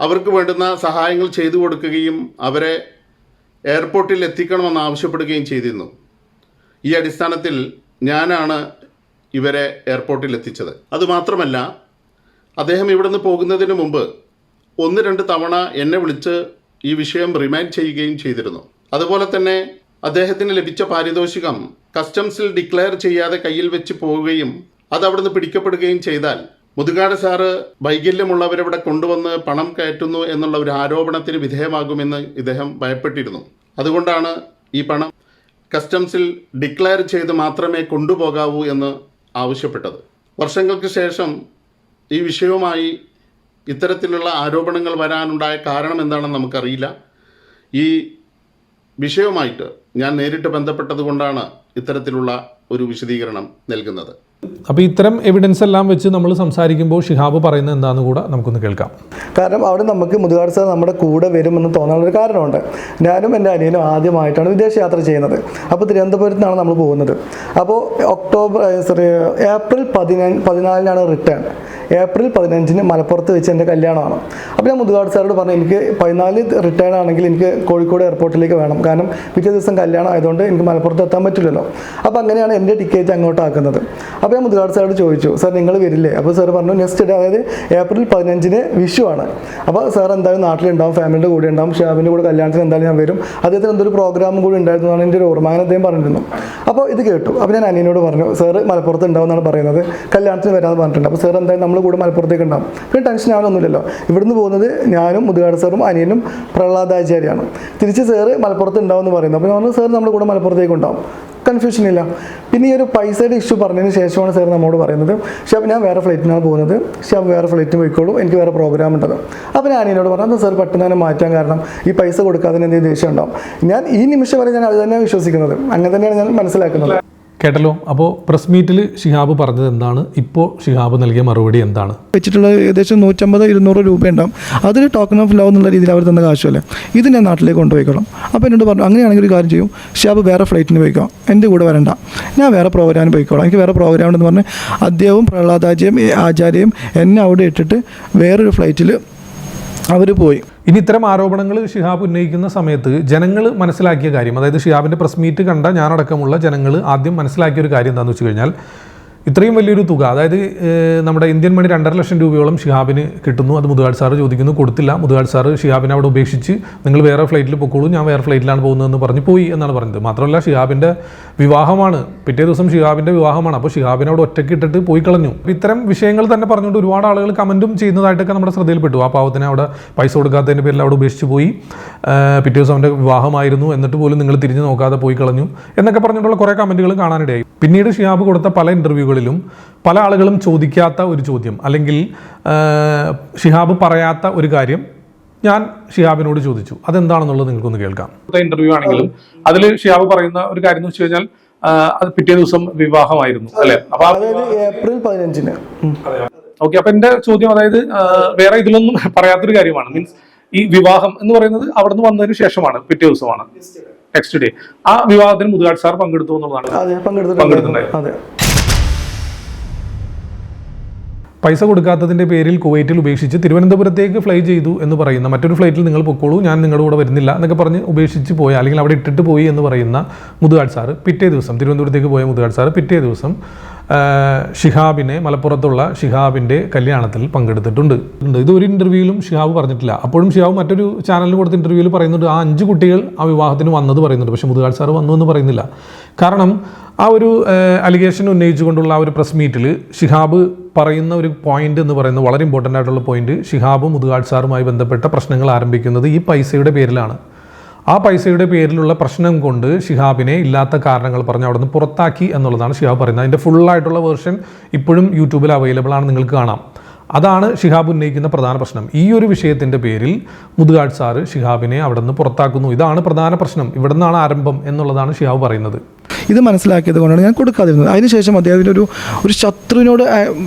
അവർക്ക് വേണ്ടുന്ന സഹായങ്ങൾ ചെയ്തു കൊടുക്കുകയും അവരെ എയർപോർട്ടിൽ എത്തിക്കണമെന്ന് ആവശ്യപ്പെടുകയും ചെയ്തിരുന്നു. ഈ അടിസ്ഥാനത്തിൽ ഞാനാണ് ഇവരെ എയർപോർട്ടിൽ എത്തിച്ചത്. അതുമാത്രമല്ല അദ്ദേഹം ഇവിടുന്ന് പോകുന്നതിന് മുമ്പ് ഒന്ന് രണ്ട് തവണ എന്നെ വിളിച്ച് ഈ വിഷയം റിമൈൻഡ് ചെയ്യുകയും ചെയ്തിരുന്നു. അതുപോലെ തന്നെ അദ്ദേഹത്തിന് ലഭിച്ച പാരിതോഷികം കസ്റ്റംസിൽ ഡിക്ലെയർ ചെയ്യാതെ കയ്യിൽ വെച്ച് പോവുകയും അത് അവിടുന്ന് പിടിക്കപ്പെടുകയും ചെയ്താൽ മുതുകാട് സാറ് വൈകല്യമുള്ളവരവിടെ കൊണ്ടുവന്ന് പണം കയറ്റുന്നു എന്നുള്ള ഒരു ആരോപണത്തിന് വിധേയമാകുമെന്ന് ഇദ്ദേഹം ഭയപ്പെട്ടിരുന്നു. അതുകൊണ്ടാണ് ഈ പണം കസ്റ്റംസിൽ ഡിക്ലെയർ ചെയ്ത് മാത്രമേ കൊണ്ടുപോകാവൂ എന്ന് ആവശ്യപ്പെട്ടത്. വർഷങ്ങൾക്ക് ശേഷം ഈ വിഷയവുമായി ഇത്തരത്തിലുള്ള ആരോപണങ്ങൾ വരാനുണ്ടായ കാരണം എന്താണെന്ന് നമുക്കറിയില്ല. ഈ വിഷയവുമായിട്ട് ഞാൻ നേരിട്ട് ബന്ധപ്പെട്ടത് കൊണ്ടാണ് ഇത്തരത്തിലുള്ള ഒരു വിശദീകരണം നൽകുന്നത്. അപ്പോൾ ഇത്തരം എവിഡൻസ് എല്ലാം വെച്ച് നമ്മൾ സംസാരിക്കുമ്പോൾ ഷിഹാബ് പറയുന്നത് എന്താണെന്ന് കൂടെ നമുക്കൊന്ന് കേൾക്കാം. കാരണം അവിടെ നമുക്ക് മുതുകാട് സാർ നമ്മുടെ കൂടെ വരുമെന്ന് തോന്നാനുള്ളൊരു കാരണമുണ്ട്. ഞാനും എന്റെ അനിയനും ആദ്യമായിട്ടാണ് വിദേശ യാത്ര ചെയ്യുന്നത്. അപ്പോൾ തിരുവനന്തപുരത്ത് നിന്നാണ് നമ്മൾ പോകുന്നത്. അപ്പോൾ ഒക്ടോബർ സോറി ഏപ്രിൽ പതിനഞ്ച് പതിനാലിനാണ് റിട്ടേൺ ഏപ്രിൽ പതിനഞ്ചിന് മലപ്പുറത്ത് വെച്ച് എന്റെ കല്യാണമാണ്. അപ്പോൾ ഞാൻ മുതുകാട് സാറോട് പറഞ്ഞു എനിക്ക് പതിനാല് റിട്ടേൺ ആണെങ്കിൽ എനിക്ക് കോഴിക്കോട് എയർപോർട്ടിലേക്ക് വേണം. കാരണം പിറ്റേ ദിവസം കല്യാണം ആയതുകൊണ്ട് എനിക്ക് മലപ്പുറത്ത് എത്താൻ പറ്റില്ലല്ലോ. അപ്പോൾ അങ്ങനെയാണ് എന്റെ ടിക്കറ്റ് അങ്ങോട്ട് ആക്കുന്നത്. അപ്പോൾ ഞാൻ മുതുകാട് സാറോട് ചോദിച്ചു സാർ നിങ്ങൾ വരില്ലേ? അപ്പോൾ സാർ പറഞ്ഞു നെക്സ്റ്റ് ഡേ അതായത് ഏപ്രിൽ പതിനഞ്ചിന് വിഷു ആണ്. അപ്പോൾ സാർ എന്തായാലും നാട്ടിലുണ്ടാവും ഫാമിലിയുടെ കൂടെ ഉണ്ടാവും ഷാബിന്റെ കൂടെ കല്യാണത്തിന് എന്തായാലും ഞാൻ വരും. അദ്ദേഹത്തിന് എന്തൊരു പ്രോഗ്രാമും കൂടി ഉണ്ടായിരുന്നു എന്റെ ഒരു ഓർമ്മ. അങ്ങനെ അദ്ദേഹം പറഞ്ഞിരുന്നു. അപ്പോൾ ഇത് കേട്ടു. അപ്പോൾ ഞാൻ അനിയനോട് പറഞ്ഞു സാർ മലപ്പുറത്ത് ഉണ്ടാവും എന്നാണ് പറയുന്നത്. കല്യാണത്തിന് വരാമെന്ന് പറഞ്ഞിട്ടുണ്ട്. അപ്പോൾ സാർ എന്തായാലും നമ്മൾ കൂടെ മലപ്പുറത്തേക്ക് ഉണ്ടാവും. പിന്നെ ടെൻഷൻ ആവാനൊന്നുമില്ലല്ലോ ഇവിടുന്ന് പോകുന്നത് ഞാനും മുതുകാട് സാറും അനിയനും പ്രഹ്ലാദാചാര്യാണ് തിരിച്ച് സാറ് മലപ്പുറത്ത് ഉണ്ടാവും എന്ന് പറയുന്നു അപ്പോൾ പറഞ്ഞു സാർ നമ്മുടെ കൂടെ മലപ്പുറത്തേക്ക് ഉണ്ടാവും. കൺഫ്യൂഷൻ ഇല്ല. പിന്നെ ഈ ഒരു പൈസയുടെ ഇഷ്യൂ പറഞ്ഞതിന് ശേഷമാണ് സാർ നമ്മോട് പറയുന്നത് ഷാബ് ഞാൻ വേറെ ഫ്ലൈറ്റിനാണ് പോകുന്നത്. ഷാബ് വേറെ ഫ്ലൈറ്റിന് പോയിക്കോളൂ. എനിക്ക് വേറെ പ്രോഗ്രാം ഉണ്ടത്. അപ്പോൾ ഞാൻ അനിയനോട് പറഞ്ഞു സാർ പെട്ടെന്ന് തന്നെ മാറ്റാൻ കാരണം ഈ പൈസ കൊടുക്കാതെ എന്തെങ്കിലും ദേഷ്യം ഉണ്ടാവും. ഞാൻ ഈ നിമിഷം വരെ ഞാൻ അത് തന്നെയാണ് വിശ്വസിക്കുന്നത്. അങ്ങനെ തന്നെയാണ് ഞാൻ മനസ്സിലാക്കുന്നത്. കേട്ടല്ലോ. അപ്പോൾ പ്രസ് മീറ്റിൽ ഷിഹാബ് പറഞ്ഞത് എന്താണ്? ഇപ്പോൾ ഷിഹാബ് നൽകിയ മറുപടി എന്താണ്? വെച്ചിട്ടുള്ള ഏകദേശം നൂറ്റമ്പത് ഇരുന്നൂറ് രൂപ ഉണ്ടാവും അതൊരു ടോക്കൺ ഓഫ് ലവ് എന്നുള്ള രീതിയിൽ അവർ തന്ന കാശുമല്ലേ ഇത് ഞാൻ നാട്ടിലേക്ക് കൊണ്ടുപോയിക്കോളാം. അപ്പോൾ എന്നോട് പറഞ്ഞു അങ്ങനെയാണെങ്കിൽ ഒരു കാര്യം ചെയ്യും. ഷിഹാബ് വേറെ ഫ്ലൈറ്റിന് പോയിക്കോ. എന്റെ കൂടെ വരണ്ട. ഞാൻ വേറെ പ്രോഗ്രാമിന് പോയിക്കോളാം. എനിക്ക് വേറെ പ്രോഗ്രാം ഉണ്ടെന്ന് പറഞ്ഞ് അദ്ദേഹവും പ്രഹ്ലാദാജിയും ആചാര്യയും എന്നെ അവിടെ ഇട്ടിട്ട് വേറൊരു ഫ്ലൈറ്റിൽ അവർ പോയി. ഇനി ഇത്തരം ആരോപണങ്ങൾ ഷിഹാബ് ഉന്നയിക്കുന്ന സമയത്ത് ജനങ്ങൾ മനസ്സിലാക്കിയ കാര്യം അതായത് ഷിഹാബിന്റെ പ്രസ് മീറ്റ് കണ്ട ഞാനടക്കമുള്ള ജനങ്ങൾ ആദ്യം മനസ്സിലാക്കിയ ഒരു കാര്യം എന്താണെന്ന് വെച്ച് കഴിഞ്ഞാൽ ഇത്രയും വലിയൊരു തുക അതായത് നമ്മുടെ ഇന്ത്യൻ മണി രണ്ടര ലക്ഷം രൂപയോളം ഷിഹാബിന് കിട്ടുന്നു. അത് മുതുകാട് സാറ് ചോദിക്കുന്നു കൊടുത്തില്ല. മുതുകാട് സാറ് ഷിഹാബിനെ അവിടെ ഉപേക്ഷിച്ച് നിങ്ങൾ വേറെ ഫ്ലൈറ്റിൽ പൊക്കോളൂ ഞാൻ വേറെ ഫ്ലൈറ്റിലാണ് പോകുന്നതെന്ന് പറഞ്ഞ് പോയി എന്നാണ് പറഞ്ഞത്. മാത്രമല്ല ഷിഹാബിന്റെ വിവാഹമാണ്. പിറ്റേ ദിവസം ഷിഹാബിന്റെ വിവാഹമാണ്. അപ്പോൾ ഷിഹാബിനെ അവിടെ ഒറ്റയ്ക്ക് ഇട്ടിട്ട് പോയി കളഞ്ഞു. ഇത്തരം വിഷയങ്ങൾ തന്നെ പറഞ്ഞുകൊണ്ട് ഒരുപാട് ആളുകൾ കമന്റും ചെയ്യുന്നതായിട്ടൊക്കെ നമ്മുടെ ശ്രദ്ധയിൽപ്പെട്ടു. ആ പാവത്തിനെ അവിടെ പൈസ കൊടുക്കാത്തതിന്റെ പേരിൽ അവിടെ ഉപേക്ഷിച്ച് പോയി. പിറ്റേ ദിവസം അവന്റെ വിവാഹമായിരുന്നു. എന്നിട്ട് പോലും നിങ്ങൾ തിരിഞ്ഞു നോക്കാതെ പോയി കളഞ്ഞു എന്നൊക്കെ പറഞ്ഞിട്ടുള്ള കുറേ കമന്റുകൾ കാണാനിടയായി. പിന്നീട് ഷിഹാബ് കൊടുത്ത പല ഇന്റർവ്യൂകളിലും പല ആളുകളും ചോദിക്കാത്ത ഒരു ചോദ്യം അല്ലെങ്കിൽ ഷിഹാബ് പറയാത്ത ഒരു കാര്യം ഞാൻ ഷിഹാബിനോട് ചോദിച്ചു. അതെന്താണെന്നുള്ളത് നിങ്ങൾക്കൊന്ന് കേൾക്കാം. ഇന്റർവ്യൂ ആണെങ്കിലും അതിൽ ഷിഹാബ് പറയുന്ന ഒരു കാര്യം എന്ന് വെച്ച് കഴിഞ്ഞാൽ അത് പിറ്റേ ദിവസം വിവാഹമായിരുന്നു അല്ലെ? അപ്പൊ അതായത് ഏപ്രിൽ പതിനഞ്ചിന്. ഓക്കെ അപ്പൊ എന്റെ ചോദ്യം അതായത് വേറെ ഇതിലൊന്നും പറയാത്തൊരു കാര്യമാണ്. മീൻസ് ഈ വിവാഹം എന്ന് പറയുന്നത് അവിടെ നിന്ന് വന്നതിന് ശേഷമാണ് പിറ്റേ ദിവസമാണ്. നെക്സ്റ്റ് ഡേ ആ വിവാഹത്തിന് മുതുകാട് സാർ പങ്കെടുത്തു എന്നുള്ളതാണ്. അതെ. പൈസ കൊടുക്കാത്തതിന്റെ പേരിൽ കുവൈറ്റിൽ ഉപേക്ഷിച്ച് തിരുവനന്തപുരത്തേക്ക് ഫ്ലൈ ചെയ്തു എന്ന് പറയുന്ന മറ്റൊരു ഫ്ലൈറ്റിൽ നിങ്ങൾ പൊക്കോളൂ. ഞാൻ നിങ്ങളുടെ കൂടെ വരുന്നില്ല എന്നൊക്കെ പറഞ്ഞ് ഉപേക്ഷിച്ച് പോയ അല്ലെങ്കിൽ അവിടെ ഇട്ടിട്ട് പോയി എന്ന് പറയുന്ന മുതുകാട് സാറ് പിറ്റേ ദിവസം തിരുവനന്തപുരത്തേക്ക് പോയ മുതുകാട് സാറ് പിറ്റേ ദിവസം ഷിഹാബിനെ മലപ്പുറത്തുള്ള ഷിഹാബിന്റെ കല്യാണത്തിൽ പങ്കെടുത്തിട്ടുണ്ട്. ഇത് ഒരു ഇന്റർവ്യൂവിലും ഷിഹാബ് പറഞ്ഞിട്ടില്ല. അപ്പോഴും ഷിഹാബ് മറ്റൊരു ചാനലിൽ കൊടുത്ത ഇന്റർവ്യൂവിൽ പറയുന്നുണ്ട് ആ അഞ്ച് കുട്ടികൾ ആ വിവാഹത്തിന് വന്നത് പറയുന്നുണ്ട്. പക്ഷേ മുതുകാൽ സാർ വന്നു എന്ന് പറയുന്നില്ല. കാരണം ആ ഒരു അലിഗേഷൻ ഉന്നയിച്ചുകൊണ്ടുള്ള ആ ഒരു പ്രസ് മീറ്റിൽ ഷിഹാബ് പറയുന്ന ഒരു പോയിന്റ് എന്ന് പറയുന്നത് വളരെ ഇമ്പോർട്ടന്റ് ആയിട്ടുള്ള പോയിന്റ് ഷിഹാബും മുതുകാൽ സാറുമായി ബന്ധപ്പെട്ട പ്രശ്നങ്ങൾ ആരംഭിക്കുന്നത് ഈ പൈസയുടെ പേരിലാണ്. ആ പൈസയുടെ പേരിലുള്ള പ്രശ്നം കൊണ്ട് ഷിഹാബിനെ ഇല്ലാത്ത കാരണങ്ങൾ പറഞ്ഞ് അവിടെ നിന്ന് പുറത്താക്കി എന്നുള്ളതാണ് ഷിഹാബ് പറയുന്നത്. അതിന്റെ ഫുള്ളായിട്ടുള്ള വേർഷൻ ഇപ്പോഴും യൂട്യൂബിൽ അവൈലബിൾ ആണ്. നിങ്ങൾക്ക് കാണാം. അതാണ് ഷിഹാബ് ഉന്നയിക്കുന്ന പ്രധാന പ്രശ്നം. ഈ ഒരു വിഷയത്തിന്റെ പേരിൽ മുതുകാട് സാറ് ഷിഹാബിനെ അവിടെ നിന്ന് പുറത്താക്കുന്നു. ഇതാണ് പ്രധാന പ്രശ്നം. ഇവിടെ നിന്നാണ് ആരംഭം എന്നുള്ളതാണ് ഷിഹാബ് പറയുന്നത്. ഇത് മനസ്സിലാക്കിയത് കൊണ്ടാണ് ഞാൻ കൊടുക്കാതിരുന്നത്. അതിനുശേഷം അദ്ദേഹത്തിന് ഒരു ഒരു ശത്രുവിനോട്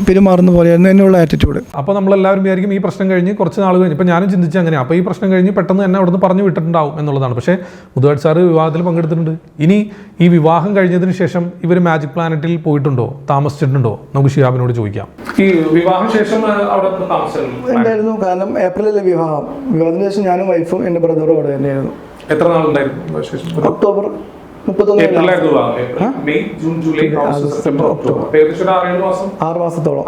പെരുമാറുന്ന പോലെയായിരുന്നു എന്നുള്ള ആറ്റിറ്റ്യൂഡ് അപ്പോൾ നമ്മളെല്ലാവരും വിചാരിക്കും ഈ പ്രശ്നം കഴിഞ്ഞ് കുറച്ച് നാൾ കഴിഞ്ഞ് ഇപ്പോൾ ഞാനും ചിന്തിച്ച അങ്ങനെ അപ്പോൾ ഈ പ്രശ്നം കഴിഞ്ഞ് പെട്ടെന്ന് തന്നെ അവിടുന്ന് പറഞ്ഞു വിട്ടിട്ടുണ്ടാവും എന്നുള്ളതാണ്. പക്ഷേ മുതുകാട് സാറ് വിവാഹത്തിൽ പങ്കെടുത്തിട്ടുണ്ട്. ഇനി ഈ വിവാഹം കഴിഞ്ഞതിന് ശേഷം ഇവർ മാജിക് പ്ലാനറ്റിൽ പോയിട്ടുണ്ടോ? താമസിച്ചിട്ടുണ്ടോ? നമുക്ക് ഷിഹാബിനോട് ചോദിക്കാം. ഈ വിവാഹ ശേഷം ആ, അവിടെ ഉണ്ടായിരുന്നു. കാരണം ഏപ്രിലിലെ വിവാഹം. വിവാഹത്തിന് ശേഷം ഞാനും വൈഫും എന്റെ ബ്രദറും അവിടെ തന്നെയായിരുന്നു. എത്ര നാളുണ്ടായിരുന്നു ഒക്ടോബർ മുപ്പത്തൊന്ന് ഏപ്രിലായിരുന്നു May June July August September October. അപ്പൊ ഏകദേശം മാസം ആറ് മാസത്തോളം.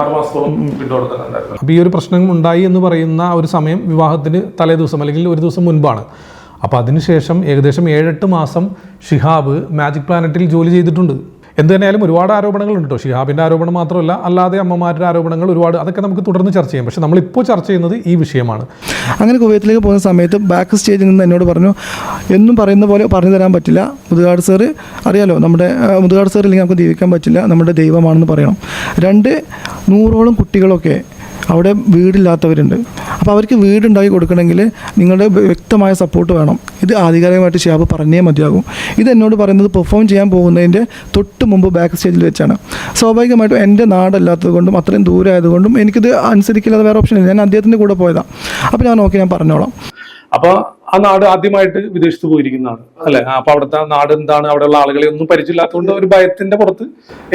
അപ്പോൾ ഈ ഒരു പ്രശ്നം ഉണ്ടായി എന്ന് പറയുന്ന ഒരു സമയം വിവാഹത്തിന് തലേ ദിവസം അല്ലെങ്കിൽ ഒരു ദിവസം മുൻപാണ്. അപ്പോൾ അതിനുശേഷം ഏകദേശം ഏഴെട്ട് മാസം ഷിഹാബ് മാജിക് പ്ലാനറ്റിൽ ജോലി ചെയ്തിട്ടുണ്ട്. എന്ത് തന്നെയായാലും ഒരുപാട് ആരോപണങ്ങളുണ്ട്. കേട്ടോ ഷിഹാബിന്റെ ആരോപണം മാത്രമല്ല അല്ലാതെ അമ്മമാരുടെ ആരോപണങ്ങൾ ഒരുപാട് അതൊക്കെ നമുക്ക് തുടർന്ന് ചർച്ച ചെയ്യാം. പക്ഷേ നമ്മളിപ്പോൾ ചർച്ച ചെയ്യുന്നത് ഈ വിഷയമാണ്. അങ്ങനെ കുവൈത്തിലേക്ക് പോകുന്ന സമയത്ത് ബാക്ക് സ്റ്റേജിൽ നിന്ന് എന്നോട് പറഞ്ഞു എന്നും പറയുന്ന പോലെ പറഞ്ഞു തരാൻ പറ്റില്ല. മുതുകാട് സാറ് അറിയാലോ നമ്മുടെ മുതുകാട് സാർ ഇല്ലെങ്കിൽ നമുക്ക് ജീവിക്കാൻ പറ്റില്ല. നമ്മുടെ ദൈവമാണെന്ന് പറയണം. രണ്ട് നൂറോളം കുട്ടികളൊക്കെ അവിടെ വീടില്ലാത്തവരുണ്ട്. അപ്പോൾ അവർക്ക് വീടുണ്ടാക്കി കൊടുക്കണമെങ്കിൽ നിങ്ങളുടെ വ്യക്തമായ സപ്പോർട്ട് വേണം. ഇത് ആധികാരികമായിട്ട് ഷിയാബ് പറഞ്ഞേ മതിയാകും. ഇത് എന്നോട് പറയുന്നത് പെർഫോം ചെയ്യാൻ പോകുന്നതിന്റെ തൊട്ട് മുമ്പ് ബാക്ക് സ്റ്റേജിൽ വെച്ചാണ്. സ്വാഭാവികമായിട്ടും എന്റെ നാടല്ലാത്തത് കൊണ്ടും അത്രയും ദൂരം ആയതുകൊണ്ടും എനിക്കിത് അനുസരിക്കില്ലാതെ വേറെ ഓപ്ഷൻ ഇല്ല. ഞാൻ അദ്ദേഹത്തിന്റെ കൂടെ പോയതാണ് അപ്പോൾ ഞാൻ ഓക്കെ ഞാൻ പറഞ്ഞോളാം. അപ്പൊ ആ നാട് ആദ്യമായിട്ട് വിദേശത്ത് പോയിരിക്കുന്നതാണ്. അല്ലെ? അപ്പൊ അവിടുത്തെ ആ നാട് എന്താണ്? അവിടെയുള്ള ആളുകളെ ഒന്നും പരിചയമില്ലാത്തതുകൊണ്ട് ഒരു ഭയത്തിന്റെ പുറത്ത്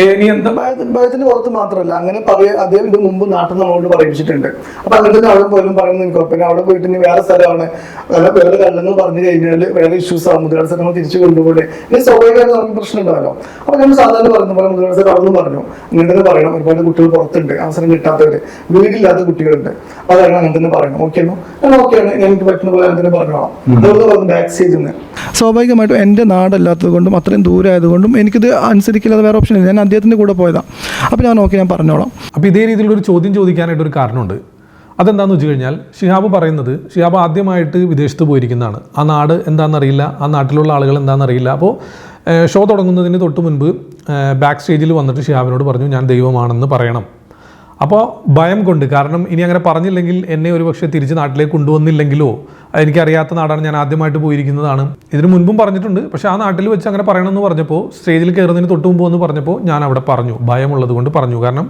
ഇനി എന്താ? ഭയത്തിന് ഭയത്തിന് പുറത്ത് മാത്രമല്ല അങ്ങനെ പറയാ അദ്ദേഹം ഇത് മുമ്പ് നാട്ടിൽ നമ്മളോട് പറയിപ്പിച്ചിട്ടുണ്ട്. അപ്പൊ അങ്ങനെ തന്നെ അവിടെ പോലും പറയുന്നത് എനിക്ക് പിന്നെ അവിടെ പോയിട്ട് ഇനി വേറെ സ്ഥലമാണ്. വേറെ വേറെ കള്ളങ്ങൾ പറഞ്ഞു കഴിഞ്ഞാൽ വേറെ ഇഷ്യൂസ് ആവും മുതലാളി സ്ഥലങ്ങൾ തിരിച്ചു കൊണ്ടുപോലെ ഇനി സ്വാഭാവികമായിട്ട് നമുക്ക് പ്രശ്നം ഉണ്ടാവല്ലോ അപ്പൊ നമ്മൾ സാധാരണ പറയുന്ന പോലെ മുതലാളി സ്ഥലം അവിടെ പറഞ്ഞു. ഇങ്ങനെ തന്നെ പറയണം. ഒരുപാട് കുട്ടികൾ പുറത്തുണ്ട്. അവസരം കിട്ടാത്തവര്. വീടില്ലാത്ത കുട്ടികളുണ്ട്. അതാണ് അങ്ങനെ തന്നെ പറയണം. ഓക്കെ ആണോ? ഞാൻ ഓക്കെയാണ് എനിക്ക് പറ്റുന്ന പോലെ അങ്ങനെ തന്നെ പറഞ്ഞോളാം. അതുകൊണ്ട് ബാക്ക് സ്റ്റേജിൽ നിന്ന് സ്വാഭാവികമായിട്ടും എന്റെ നാടല്ലാത്തത് കൊണ്ടും അത്രയും ദൂരം ആയതുകൊണ്ടും എനിക്കിത് അനുസരിക്കില്ലാതെ വേറെ ഓപ്ഷൻ ഇല്ല. ഞാൻ അദ്ദേഹത്തിന്റെ കൂടെ പോയതാണ് അപ്പോൾ ഞാൻ നോക്കി ഞാൻ പറഞ്ഞോളാം. അപ്പോൾ ഇതേ രീതിയിലുള്ള ഒരു ചോദ്യം ചോദിക്കാനായിട്ട് ഒരു കാരണമുണ്ട്. അതെന്താണെന്ന് വെച്ച് കഴിഞ്ഞാൽ ഷിഹാബ് പറയുന്നത് ഷിഹാബ് ആദ്യമായിട്ട് വിദേശത്ത് പോയിരിക്കുന്നതാണ്. ആ നാട് എന്താണെന്നറിയില്ല ആ നാട്ടിലുള്ള ആളുകൾ എന്താണെന്നറിയില്ല. അപ്പോൾ ഷോ തുടങ്ങുന്നതിന് തൊട്ട് മുൻപ് ബാക്ക് സ്റ്റേജിൽ വന്നിട്ട് ഷിഹാബിനോട് പറഞ്ഞു ഞാൻ ദൈവമാണെന്ന് പറയണം. അപ്പോൾ ഭയം കൊണ്ട് കാരണം ഇനി അങ്ങനെ പറഞ്ഞില്ലെങ്കിൽ എന്നെ ഒരു പക്ഷേ തിരിച്ച് നാട്ടിലേക്ക് കൊണ്ടുവന്നില്ലെങ്കിലോ എനിക്കറിയാത്ത നാടാണ് ഞാൻ ആദ്യമായിട്ട് പോയിരിക്കുന്നതാണ്. ഇതിന് മുൻപും പറഞ്ഞിട്ടുണ്ട് പക്ഷേ ആ നാട്ടിൽ വെച്ച് അങ്ങനെ പറയണമെന്ന് പറഞ്ഞപ്പോൾ സ്റ്റേജിൽ കയറുന്നതിന് തൊട്ട് മുമ്പ് എന്ന് പറഞ്ഞപ്പോൾ ഞാൻ അവിടെ പറഞ്ഞു ഭയമുള്ളത് കൊണ്ട് പറഞ്ഞു കാരണം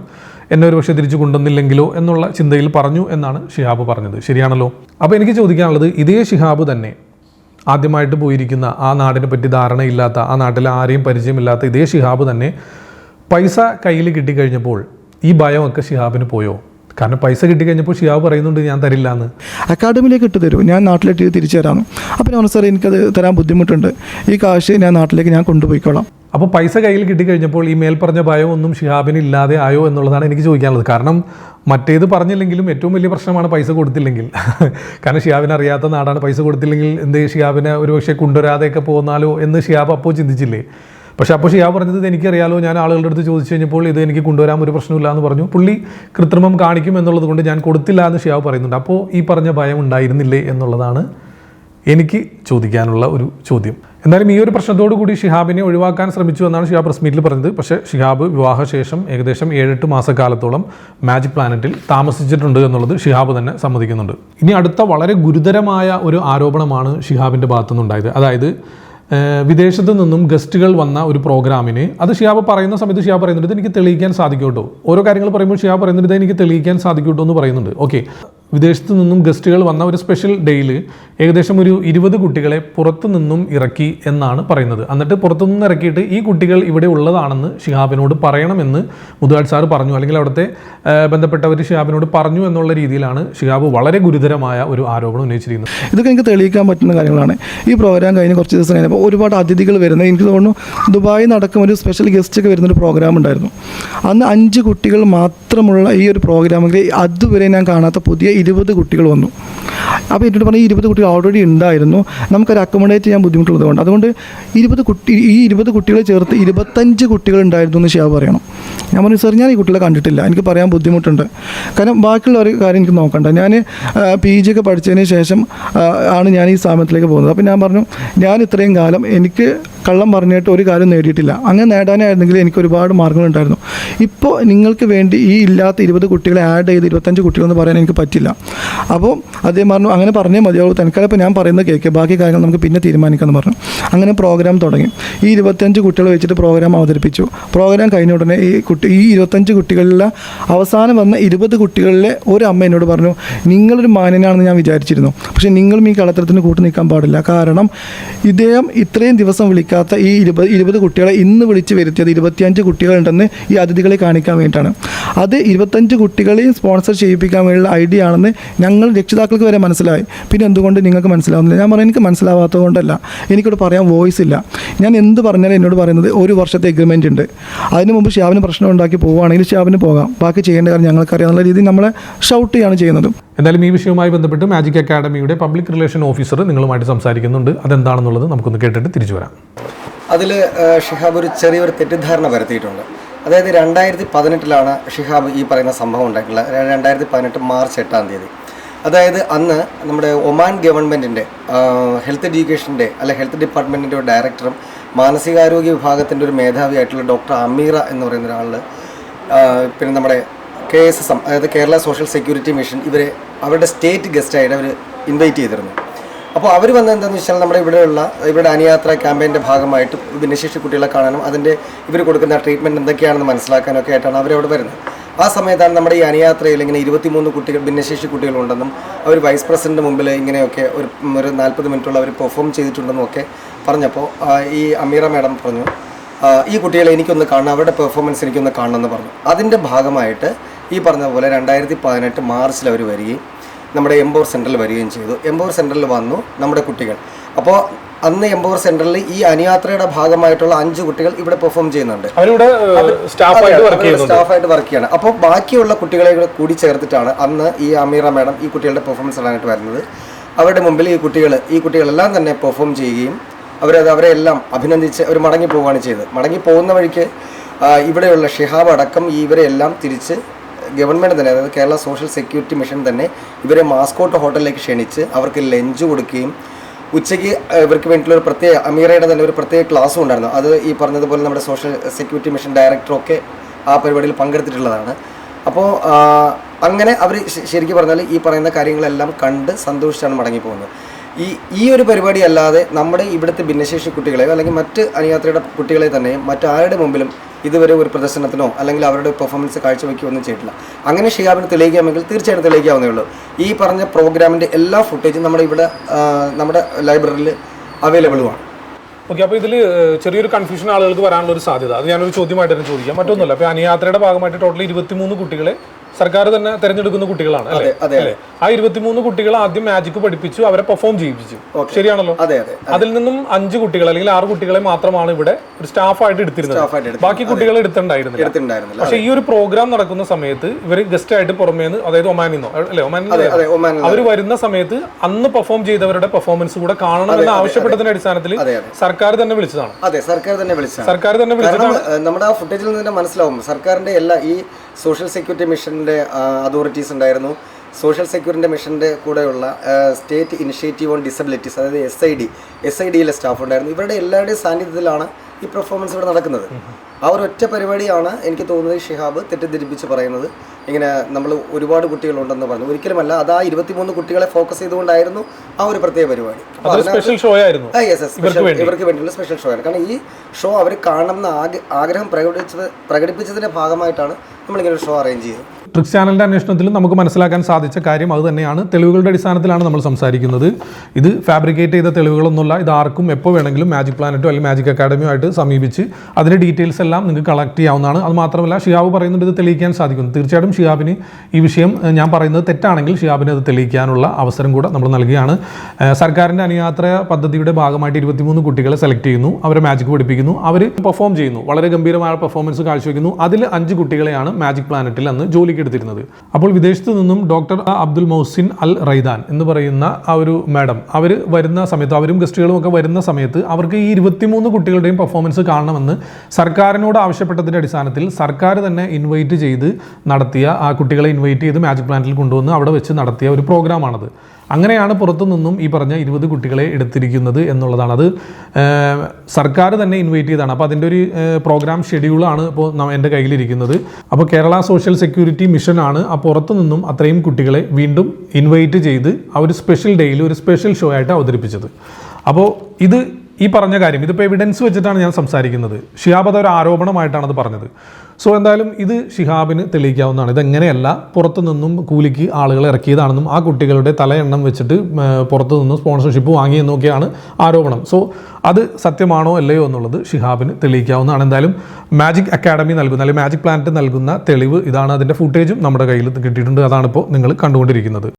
എന്നെ ഒരു പക്ഷേ തിരിച്ച് കൊണ്ടുവന്നില്ലെങ്കിലോ എന്നുള്ള ചിന്തയിൽ പറഞ്ഞു എന്നാണ് ഷിഹാബ് പറഞ്ഞത്. ശരിയാണല്ലോ? അപ്പോൾ എനിക്ക് ചോദിക്കാനുള്ളത് ഇതേ ഷിഹാബ് തന്നെ ആദ്യമായിട്ട് പോയിരിക്കുന്ന ആ നാടിനെ പറ്റി ധാരണയില്ലാത്ത ആ നാട്ടിൽ ആരെയും പരിചയമില്ലാത്ത ഇതേ ഷിഹാബ് തന്നെ പൈസ കയ്യിൽ കിട്ടിക്കഴിഞ്ഞപ്പോൾ ഈ ഭയമൊക്കെ ഷിഹാബിന് പോയോ? കാരണം പൈസ കിട്ടി കഴിഞ്ഞപ്പോൾ ഷിഹാബ് പറയുന്നുണ്ട് ഞാൻ തരില്ല എന്ന് അക്കാഡമിയിലേക്ക് ഇട്ട് തരും. ഞാൻ നാട്ടിലേക്ക് തിരിച്ചു തരാമെന്ന് അപ്പോൾ ഞാൻ സാർ എനിക്കത് തരാൻ ബുദ്ധിമുട്ടുണ്ട്. ഈ കാശ് ഞാൻ നാട്ടിലേക്ക് ഞാൻ കൊണ്ടുപോയിക്കോളാം. അപ്പോൾ പൈസ കയ്യിൽ കിട്ടിക്കഴിഞ്ഞപ്പോൾ ഈ മേൽപ്പറഞ്ഞ ഭയം ഒന്നും ഷിഹാബിന് ഇല്ലാതെ ആയോ എന്നുള്ളതാണ് എനിക്ക് ചോദിക്കാനുള്ളത്. കാരണം മറ്റേത് പറഞ്ഞില്ലെങ്കിലും ഏറ്റവും വലിയ പ്രശ്നമാണ് പൈസ കൊടുത്തില്ലെങ്കിൽ. കാരണം ഷിയാബിനെ അറിയാത്ത നാടാണ് പൈസ കൊടുത്തില്ലെങ്കിൽ എന്ത് ഷിയാബിനെ ഒരു പക്ഷേ കൊണ്ടുവരാതെയൊക്കെ പോന്നാലോ എന്ന് ഷിയാബ് അപ്പോൾ ചിന്തിച്ചില്ലേ? പക്ഷേ അപ്പോൾ ഷിയാ പറഞ്ഞത് "ഇത് എനിക്കറിയാലോ ഞാൻ ആളുകളുടെ അടുത്ത് ചോദിച്ചു കഴിഞ്ഞപ്പോൾ ഇത് എനിക്ക് കൊണ്ടുവരാൻ ഒരു പ്രശ്നമില്ല എന്ന് പറഞ്ഞു. പുള്ളി കൃത്രിമം കാണിക്കും എന്നുള്ളത് കൊണ്ട് ഞാൻ കൊടുത്തില്ല എന്ന് ഷിയാവ് പറയുന്നുണ്ട്. അപ്പോൾ ഈ പറഞ്ഞ ഭയം ഉണ്ടായിരുന്നില്ലേ എന്നുള്ളതാണ് എനിക്ക് ചോദിക്കാനുള്ള ഒരു ചോദ്യം. എന്തായാലും ഈ ഒരു പ്രശ്നത്തോടു കൂടി ഷിഹാബിനെ ഒഴിവാക്കാൻ ശ്രമിച്ചു എന്നാണ് ഷിഹാബ് പ്രസ് മീറ്റിൽ പറഞ്ഞത്. പക്ഷേ ഷിഹാബ് വിവാഹശേഷം ഏകദേശം ഏഴെട്ട് മാസക്കാലത്തോളം മാജിക് പ്ലാനറ്റിൽ താമസിച്ചിട്ടുണ്ട് എന്നുള്ളത് ഷിഹാബ് തന്നെ സമ്മതിക്കുന്നുണ്ട്. ഇനി അടുത്ത വളരെ ഗുരുതരമായ ഒരു ആരോപണമാണ് ഷിഹാബിന്റെ ഭാഗത്തുനിന്നുണ്ടായത്. അതായത് വിദേശത്ത് നിന്നും ഗസ്റ്റുകൾ വന്ന ഒരു പ്രോഗ്രാമിന് അത് ഷിയാബ് പറയുന്ന സമയത്ത് ഷിയാബ് പറയുന്നുണ്ട് എനിക്ക് തെളിയിക്കാൻ സാധിക്കും കേട്ടോ ഓരോ കാര്യങ്ങൾ പറയുമ്പോൾ ഷിയാബ് പറയുന്നുണ്ട് എനിക്ക് തെളിയിക്കാൻ സാധിക്കും കേട്ടോ എന്ന് പറയുന്നുണ്ട്. ഓക്കെ. വിദേശത്ത് നിന്നും ഗസ്റ്റുകൾ വന്ന ഒരു സ്പെഷ്യൽ ഡേയിൽ ഏകദേശം ഒരു ഇരുപത് കുട്ടികളെ പുറത്തു നിന്നും ഇറക്കി എന്നാണ് പറയുന്നത്. എന്നിട്ട് പുറത്തു നിന്ന് ഇറക്കിയിട്ട് ഈ കുട്ടികൾ ഇവിടെ ഉള്ളതാണെന്ന് ഷിഹാബിനോട് പറയണമെന്ന് മുതുവാട് സാർ പറഞ്ഞു. അല്ലെങ്കിൽ അവിടുത്തെ ബന്ധപ്പെട്ടവർ ഷിഹാബിനോട് പറഞ്ഞു എന്നുള്ള രീതിയിലാണ് ഷിഹാബ് വളരെ ഗുരുതരമായ ഒരു ആരോപണം ഉന്നയിച്ചിരിക്കുന്നത്. ഇതൊക്കെ എനിക്ക് തെളിയിക്കാൻ പറ്റുന്ന കാര്യങ്ങളാണ്. ഈ പ്രോഗ്രാം കഴിഞ്ഞ് കുറച്ച് ദിവസം കഴിഞ്ഞപ്പോൾ ഒരുപാട് അതിഥികൾ വരുന്നത് എനിക്ക് തോന്നുന്നു ദുബായിൽ നടക്കും ഒരു സ്പെഷ്യൽ ഗസ്റ്റൊക്കെ വരുന്നൊരു പ്രോഗ്രാം ഉണ്ടായിരുന്നു. അന്ന് അഞ്ച് കുട്ടികൾ മാത്രമുള്ള ഈ ഒരു പ്രോഗ്രാമിൽ അതുവരെ ഞാൻ കാണാത്ത പുതിയ ഇരുപത് കുട്ടികൾ വന്നു. അപ്പോൾ എന്നോട് പറഞ്ഞ ഈ ഇരുപത് കുട്ടികൾ ഓൾറെഡി ഉണ്ടായിരുന്നു. നമുക്കൊരു അക്കോമഡേറ്റ് ചെയ്യാൻ ബുദ്ധിമുട്ടുള്ളതുകൊണ്ട്. അതുകൊണ്ട് ഇരുപത് കുട്ടി ഈ ഇരുപത് കുട്ടികളെ ചേർത്ത് ഇരുപത്തഞ്ച് കുട്ടികൾ ഉണ്ടായിരുന്നു എന്ന് ഷിയാബ് പറയണം. ഞാൻ പറഞ്ഞു സാർ ഞാൻ ഈ കുട്ടികളെ കണ്ടിട്ടില്ല. എനിക്ക് പറയാൻ ബുദ്ധിമുട്ടുണ്ട്. കാരണം ബാക്കിയുള്ള ഒരു കാര്യം എനിക്ക് നോക്കണ്ട. ഞാൻ പി ജി ഒക്കെ പഠിച്ചതിന് ശേഷം ആണ് ഞാൻ ഈ സ്ഥാപനത്തിലേക്ക് പോകുന്നത്. അപ്പോൾ ഞാൻ പറഞ്ഞു ഞാൻ ഇത്രയും കാലം എനിക്ക് കള്ളം പറഞ്ഞിട്ട് ഒരു കാര്യം നേടിയിട്ടില്ല. അങ്ങനെ നേടാനായിരുന്നെങ്കിൽ എനിക്ക് ഒരുപാട് മാർഗങ്ങളുണ്ടായിരുന്നു ഇപ്പോൾ നിങ്ങൾക്ക് വേണ്ടി ഈ ഇല്ലാത്ത ഇരുപത് കുട്ടികളെ ആഡ് ചെയ്ത് ഇരുപത്തഞ്ച് കുട്ടികളെന്ന് പറയാൻ എനിക്ക് പറ്റില്ല. അപ്പോൾ അദ്ദേഹം പറഞ്ഞു അങ്ങനെ പറഞ്ഞേ മതിയാവും തനിക്കാലം ഇപ്പോൾ ഞാൻ പറയുന്നത് കേൾക്കുക ബാക്കി കാര്യങ്ങൾ നമുക്ക് പിന്നെ തീരുമാനിക്കാമെന്ന് പറഞ്ഞു. അങ്ങനെ പ്രോഗ്രാം തുടങ്ങി. ഈ ഇരുപത്തഞ്ച് കുട്ടികളെ വെച്ചിട്ട് പ്രോഗ്രാം അവതരിപ്പിച്ചു. പ്രോഗ്രാം കഴിഞ്ഞ ഉടനെ കുട്ടി ഈ ഇരുപത്തഞ്ച് കുട്ടികളിലെ അവസാനം വന്ന ഇരുപത് കുട്ടികളിലെ ഒരു അമ്മ എന്നോട് പറഞ്ഞു നിങ്ങളൊരു മാന്യനാണെന്ന് ഞാൻ വിചാരിച്ചിരുന്നു. പക്ഷേ നിങ്ങളും ഈ കളത്തരത്തിന് കൂട്ടു നിൽക്കാൻ പാടില്ല. കാരണം ഇദ്ദേഹം ഇത്രയും ദിവസം വിളിക്കാത്ത ഈ ഇരുപത് ഇരുപത് കുട്ടികളെ ഇന്ന് വിളിച്ച് വരുത്തിയത് ഇരുപത്തിയഞ്ച് കുട്ടികളുണ്ടെന്ന് ഈ അതിഥികളെ കാണിക്കാൻ വേണ്ടിയിട്ടാണ്. അത് ഇരുപത്തഞ്ച് കുട്ടികളെയും സ്പോൺസർ ചെയ്യിപ്പിക്കാൻ വേണ്ടിയുള്ള ഐഡിയ ആണെന്ന് ഞങ്ങൾ രക്ഷിതാക്കൾക്ക് വരെ മനസ്സിലായി. പിന്നെ എന്തുകൊണ്ട് നിങ്ങൾക്ക് മനസ്സിലാവുന്നില്ല? ഞാൻ പറഞ്ഞു എനിക്ക് മനസ്സിലാവാത്തത് കൊണ്ടല്ല. എനിക്കിവിടെ പറയാൻ വോയിസ് ഇല്ല. ഞാൻ എന്ത് പറഞ്ഞാലും എന്നോട് പറയുന്നത് ഒരു വർഷത്തെ എഗ്രിമെന്റ് ഉണ്ട്. അതിന് മുമ്പ് ഷിയാബിന് പ്രശ്നം ഉണ്ടാക്കി പോവുകയാണെങ്കിൽ ഷിയാബിന് പോകാം. ബാക്കി ചെയ്യേണ്ട കാര്യം ഞങ്ങൾക്കറിയാം. എന്നുള്ള രീതിയിൽ നമ്മളെ ഷൗട്ട് ചെയ്യാണ് ചെയ്യുന്നത്. എന്തായാലും ഈ വിഷയവുമായി ബന്ധപ്പെട്ട് മാജിക് അക്കാഡമിയുടെ പബ്ലിക് റിലേഷൻ ഓഫീസർ നിങ്ങളുമായിട്ട് സംസാരിക്കുന്നുണ്ട്. അതെന്താണെന്നുള്ളത് നമുക്കൊന്ന് കേട്ടിട്ട് തിരിച്ചു വരാം. അതിൽ ഷിഹാബ് ഒരു ചെറിയൊരു തെറ്റിദ്ധാരണ വരുത്തിയിട്ടുണ്ട്. അതായത് രണ്ടായിരത്തി പതിനെട്ടിലാണ് ഷിഹാബ് ഈ പറയുന്ന സംഭവം ഉണ്ടായിട്ടുള്ളത്. രണ്ടായിരത്തി പതിനെട്ട് മാർച്ച് എട്ടാം തീയതി. അതായത് അന്ന് നമ്മുടെ ഒമാൻ ഗവൺമെന്റിന്റെ ഹെൽത്ത് എഡ്യൂക്കേഷന്റെ അല്ലെ ഹെൽത്ത് ഡിപ്പാർട്ട്മെന്റിന്റെ ഒരു ഡയറക്ടറും മാനസികാരോഗ്യ വിഭാഗത്തിന്റെ ഒരു മേധാവിയായിട്ടുള്ള ഡോക്ടർ അമീറ എന്ന് പറയുന്ന ഒരാൾ പിന്നെ നമ്മുടെ കെ എസ് എസ് എം അതായത് കേരള സോഷ്യൽ സെക്യൂരിറ്റി മിഷൻ ഇവരെ അവരുടെ സ്റ്റേറ്റ് ഗസ്റ്റായിട്ട് അവർ ഇൻവൈറ്റ് ചെയ്തിരുന്നു. അപ്പോൾ അവർ വന്നത് എന്താണെന്ന് വെച്ചാൽ നമ്മുടെ ഇവിടെയുള്ള ഇവരുടെ അനുയാത്ര ക്യാമ്പയിന്റെ ഭാഗമായിട്ട് ഭിന്നശേഷി കുട്ടികളെ കാണാനും അതിന്റെ ഇവർ കൊടുക്കുന്ന ട്രീറ്റ്മെന്റ് എന്തൊക്കെയാണെന്ന് മനസ്സിലാക്കാനൊക്കെ ആയിട്ടാണ് അവരവിടെ വരുന്നത്. ആ സമയത്താണ് നമ്മുടെ ഈ അനുയാത്രയിൽ ഇങ്ങനെ ഇരുപത്തിമൂന്ന് കുട്ടികൾ ഭിന്നശേഷി കുട്ടികളുണ്ടെന്നും അവർ വൈസ് പ്രസിഡന്റ് മുമ്പിൽ ഇങ്ങനെയൊക്കെ ഒരു ഒരു നാൽപ്പത് മിനിറ്റുള്ള അവർ പെർഫോം ചെയ്തിട്ടുണ്ടെന്നും ഒക്കെ പറഞ്ഞപ്പോൾ ഈ അമീറ മാഡം പറഞ്ഞു ഈ കുട്ടികളെ എനിക്കൊന്ന് കാണണം അവരുടെ പെർഫോമൻസ് എനിക്കൊന്ന് കാണണമെന്ന് പറഞ്ഞു. അതിന്റെ ഭാഗമായിട്ട് ഈ പറഞ്ഞ പോലെ രണ്ടായിരത്തി പതിനെട്ട് മാർച്ചിൽ അവർ വരികയും നമ്മുടെ എംബോർ സെന്ററിൽ വരികയും ചെയ്തു. എംബോർ സെന്ററിൽ വന്നു നമ്മുടെ കുട്ടികൾ. അപ്പോൾ അന്ന് എംപവർ സെന്ററിൽ ഈ അനുയാത്രയുടെ ഭാഗമായിട്ടുള്ള അഞ്ച് കുട്ടികൾ ഇവിടെ പെർഫോം ചെയ്യുന്നുണ്ട്. സ്റ്റാഫായിട്ട് വർക്ക് ചെയ്യാണ്. അപ്പോൾ ബാക്കിയുള്ള കുട്ടികളെ കൂടി ചേർത്തിട്ടാണ് അന്ന് ഈ അമീറ മാഡം ഈ കുട്ടികളുടെ പെർഫോമൻസ് ഇടാനായിട്ട് വരുന്നത്. അവരുടെ മുമ്പിൽ ഈ കുട്ടികൾ ഈ കുട്ടികളെല്ലാം തന്നെ പെർഫോം ചെയ്യുകയും അവരത് അവരെ എല്ലാം അഭിനന്ദിച്ച് അവർ മടങ്ങി പോവുകയാണ് ചെയ്തത്. മടങ്ങി പോകുന്ന വഴിക്ക് ഇവിടെയുള്ള ഷിഹാബ് അടക്കം ഇവരെ എല്ലാം തിരിച്ച് ഗവൺമെന്റ് തന്നെ അതായത് കേരള സോഷ്യൽ സെക്യൂരിറ്റി മിഷൻ തന്നെ ഇവരെ മാസ്കോട്ട് ഹോട്ടലിലേക്ക് ക്ഷണിച്ച് അവർക്ക് ലഞ്ച് കൊടുക്കുകയും ഉച്ചയ്ക്ക് ഇവർക്ക് വേണ്ടിയിട്ടുള്ള ഒരു പ്രത്യേക അമീറയുടെ തന്നെ ഒരു പ്രത്യേക ക്ലാസ്സും ഉണ്ടായിരുന്നു. അത് ഈ പറഞ്ഞതുപോലെ നമ്മുടെ സോഷ്യൽ സെക്യൂരിറ്റി മിഷൻ ഡയറക്ടറൊക്കെ ആ പരിപാടിയിൽ പങ്കെടുത്തിട്ടുള്ളതാണ്. അപ്പോൾ അങ്ങനെ അവർ ശരിക്കും പറഞ്ഞാൽ ഈ പറയുന്ന കാര്യങ്ങളെല്ലാം കണ്ട് സന്തോഷിച്ചാണ് മടങ്ങി പോകുന്നത് ഈ ഈ ഒരു പരിപാടി അല്ലാതെ നമ്മുടെ ഇവിടുത്തെ ഭിന്നശേഷി കുട്ടികളെ അല്ലെങ്കിൽ മറ്റ് അനുയാത്രയുടെ കുട്ടികളെ തന്നെ മറ്റാരുടെ മുമ്പിലും ഇതുവരെ ഒരു പ്രദർശനത്തിനോ അല്ലെങ്കിൽ അവരുടെ പെർഫോമൻസ് കാഴ്ചവെക്കുകയൊന്നും ചെയ്തിട്ടില്ല. അങ്ങനെ ഷിയാബിന് തെളിയിക്കാമെങ്കിൽ തീർച്ചയായിട്ടും തെളിയിക്കാവുന്നേ ഉള്ളൂ. ഈ പറഞ്ഞ പ്രോഗ്രാമിന്റെ എല്ലാ ഫുട്ടേജും നമ്മുടെ ഇവിടെ നമ്മുടെ ലൈബ്രറിയിൽ അവൈലബിളുമാണ് ഓക്കെ അപ്പോൾ ഇതിൽ ചെറിയൊരു കൺഫ്യൂഷൻ ആളുകൾക്ക് വരാനുള്ള ഒരു സാധ്യത. അത് ഞാനൊരു ചോദ്യമായിട്ട് തന്നെ ചോദിക്കാം മറ്റൊന്നുമല്ല അപ്പോൾ അനുയാത്രയുടെ ഭാഗമായിട്ട് ടോട്ടൽ ഇരുപത്തിമൂന്ന് കുട്ടികളെ സർക്കാർ തന്നെ തെരഞ്ഞെടുക്കുന്ന കുട്ടികളാണ് അല്ലേ? ആ ഇരുപത്തിമൂന്ന് കുട്ടികൾ ആദ്യം മാജിക് പഠിപ്പിച്ചു അവരെ പെർഫോം ചെയ്യിപ്പിച്ചു. ശരിയാണല്ലോ? അതെ അതെ അതിൽ നിന്നും അഞ്ച് കുട്ടികൾ അല്ലെങ്കിൽ ആറ് കുട്ടികളെ മാത്രമാണ് ഇവിടെ ഒരു സ്റ്റാഫായിട്ട് എടുത്തിരുന്നത്. ബാക്കി കുട്ടികളെ എടുത്തിട്ടുണ്ടായിരുന്നില്ല. പക്ഷെ ഈ ഒരു പ്രോഗ്രാം നടക്കുന്ന സമയത്ത് ഇവർ ഗസ്റ്റ് ആയിട്ട് പുറമേ നിന്ന് അതായത് ഒമാനിന്നോ നിന്നോ അല്ലെ ഒമാനിൽ അവർ വരുന്ന സമയത്ത് അന്ന് പെർഫോം ചെയ്തവരുടെ പെർഫോമൻസ് കൂടെ കാണണമെന്ന് ആവശ്യപ്പെട്ടതിന്റെ അടിസ്ഥാനത്തിൽ. സർക്കാർ തന്നെ വിളിച്ചതാണ്. സർക്കാർ തന്നെ വിളിച്ചതാണ്. സർക്കാർ തന്നെ വിളിച്ചത് നമ്മുടെ ആ ഫുട്ടേജിൽ നിന്ന് മനസ്സിലാവും. സർക്കാരിന്റെ എല്ലാ ഈ സോഷ്യൽ സെക്യൂരിറ്റി മിഷന്റെ അതോറിറ്റീസ് ഉണ്ടായിരുന്നു. സോഷ്യൽ സെക്യൂരിറ്റി മിഷന്റെ കൂടെയുള്ള സ്റ്റേറ്റ് ഇനിഷ്യേറ്റീവ് ഓൺ ഡിസബിലിറ്റീസ് അതായത് S I D S I ഡിയിലെ staff ഉണ്ടായിരുന്നു. ഇവരുടെ എല്ലാവരുടെയും സാന്നിധ്യത്തിലാണ് ഈ പെർഫോമൻസ് ഇവിടെ നടക്കുന്നത്. ആ ഒരു ഒറ്റ പരിപാടിയാണ് എനിക്ക് തോന്നുന്നത് ഷിഹാബ് തെറ്റിദ്ധരിപ്പിച്ച് പറയുന്നത്. ഇങ്ങനെ നമ്മൾ ഒരുപാട് കുട്ടികളുണ്ടെന്ന് പറഞ്ഞു. ഒരിക്കലുമല്ല അത് ആ ഇരുപത്തിമൂന്ന് കുട്ടികളെ ഫോക്കസ് ചെയ്തുകൊണ്ടായിരുന്നു ആ ഒരു പ്രത്യേക പരിപാടി. ആയിരുന്നു. ഇവർക്ക് വേണ്ടിയുള്ള സ്പെഷ്യൽ ഷോ ആണ്. കാരണം ഈ ഷോ അവർ കാണണം എന്ന് ആഗ്രഹം പ്രകടിപ്പിച്ചത് പ്രകടിപ്പിച്ചതിന്റെ ഭാഗമായിട്ടാണ് നമ്മളിങ്ങനെ ഒരു ഷോ അറേഞ്ച് ചെയ്തത്. ട്രിക്സ് ചാനലിന്റെ അന്വേഷണത്തിൽ നമുക്ക് മനസ്സിലാക്കാൻ സാധിച്ച കാര്യം അത് തന്നെയാണ്. തെളിവുകളുടെ അടിസ്ഥാനത്തിലാണ് നമ്മൾ സംസാരിക്കുന്നത്. ഇത് ഫാബ്രിക്കേറ്റ് ചെയ്ത തെളിവുകളൊന്നുമല്ല. ഇത് ആർക്കും എപ്പോൾ വേണമെങ്കിലും മാജിക് പ്ലാനറ്റോ അല്ലെങ്കിൽ മാജിക് അക്കാഡമിയോ ആയിട്ട് സമീപിച്ച് അതിന്റെ ഡീറ്റെയിൽസ് എല്ലാം നിങ്ങൾക്ക് കളക്ട് ചെയ്യാവുന്നതാണ്. അത് മാത്രമല്ല ഷിയാബ് പറയുന്നുണ്ട് ഇത് തെളിയിക്കാൻ സാധിക്കുന്നു. തീർച്ചയായിട്ടും ഷിയാബിന് ഈ വിഷയം ഞാൻ പറയുന്നത് തെറ്റാണെങ്കിൽ ഷിയാബിന് അത് തെളിയിക്കാനുള്ള അവസരം കൂടെ നമ്മൾ നൽകുകയാണ്. സർക്കാരിന്റെ അനുയാത്ര പദ്ധതിയുടെ ഭാഗമായിട്ട് ഇരുപത്തിമൂന്ന് കുട്ടികളെ സെലക്ട് ചെയ്യുന്നു. അവരെ മാജിക് പഠിപ്പിക്കുന്നു. അവർ പെർഫോം ചെയ്യുന്നു. വളരെ ഗംഭീരമായ പെർഫോമൻസ് കാഴ്ചവെക്കുന്നു. അതിൽ അഞ്ച് കുട്ടികളെയാണ് മാജിക് പ്ലാനറ്റിൽ അന്ന് ജോലിക്ക് എടുത്തിരുന്നത്. അപ്പോൾ വിദേശത്ത് നിന്നും ഡോക്ടർ അബ്ദുൽ മൗസിൻ അൽ റൈദാൻ എന്ന് പറയുന്ന ആ ഒരു മാഡം അവർ വരുന്ന സമയത്ത് അവരും ഗസ്റ്റുകളും ഒക്കെ വരുന്ന സമയത്ത് അവർക്ക് ഈ ഇരുപത്തിമൂന്ന് കുട്ടികളുടെയും പെർഫോമൻസ് കാണണമെന്ന് സർക്കാരിനോട് ആവശ്യപ്പെട്ടതിന്റെ അടിസ്ഥാനത്തിൽ സർക്കാർ തന്നെ ഇൻവൈറ്റ് ചെയ്ത് നടത്തിയ ആ കുട്ടികളെ ഇൻവൈറ്റ് ചെയ്ത് മാജിക് പ്ലാന്റിൽ കൊണ്ടുവന്ന് അവിടെ വെച്ച് നടത്തിയ ഒരു പ്രോഗ്രാമാണത് അങ്ങനെയാണ് പുറത്തു നിന്നും ഈ പറഞ്ഞ ഇരുപത് കുട്ടികളെ എടുത്തിരിക്കുന്നത് എന്നുള്ളതാണ്. അത് സർക്കാർ തന്നെ ഇൻവൈറ്റ് ചെയ്താണ് അപ്പോൾ അതിന്റെ ഒരു പ്രോഗ്രാം ഷെഡ്യൂളാണ് ഇപ്പോൾ എന്റെ കയ്യിലിരിക്കുന്നത്. അപ്പോൾ കേരള സോഷ്യൽ സെക്യൂരിറ്റി മിഷനാണ് ആ പുറത്തു നിന്നും അത്രയും കുട്ടികളെ വീണ്ടും ഇൻവൈറ്റ് ചെയ്ത് ആ ഒരു സ്പെഷ്യൽ ഡേയിൽ ഒരു സ്പെഷ്യൽ ഷോ ആയിട്ട് അവതരിപ്പിച്ചത്. അപ്പോൾ ഇത് ഈ പറഞ്ഞ കാര്യം ഇതിപ്പോൾ എവിഡൻസ് വെച്ചിട്ടാണ് ഞാൻ സംസാരിക്കുന്നത്. ഷിഹാബ് അത് ഒരു ആരോപണമായിട്ടാണ് അത് പറഞ്ഞത്. സോ എന്തായാലും ഇത് ഷിഹാബിന് തെളിയിക്കാവുന്നതാണ്. ഇതെങ്ങനെയല്ല പുറത്തു നിന്നും കൂലിക്ക് ആളുകളെ ഇറക്കിയതാണെന്നും ആ കുട്ടികളുടെ തലയെണ്ണം വെച്ചിട്ട് പുറത്തു നിന്നും സ്പോൺസർഷിപ്പ് വാങ്ങിയെന്നൊക്കെയാണ് ആരോപണം. സോ അത് സത്യമാണോ അല്ലയോ എന്നുള്ളത് ഷിഹാബിന് തെളിയിക്കാവുന്നതാണ്. എന്തായാലും മാജിക് അക്കാഡമി നൽകുന്ന അല്ലെങ്കിൽ മാജിക് പ്ലാനറ്റ് നൽകുന്ന തെളിവ് ഇതാണ്. അതിന്റെ ഫുട്ടേജും നമ്മുടെ കയ്യിൽ കിട്ടിയിട്ടുണ്ട്. അതാണിപ്പോൾ നിങ്ങൾ കണ്ടുകൊണ്ടിരിക്കുന്നത്.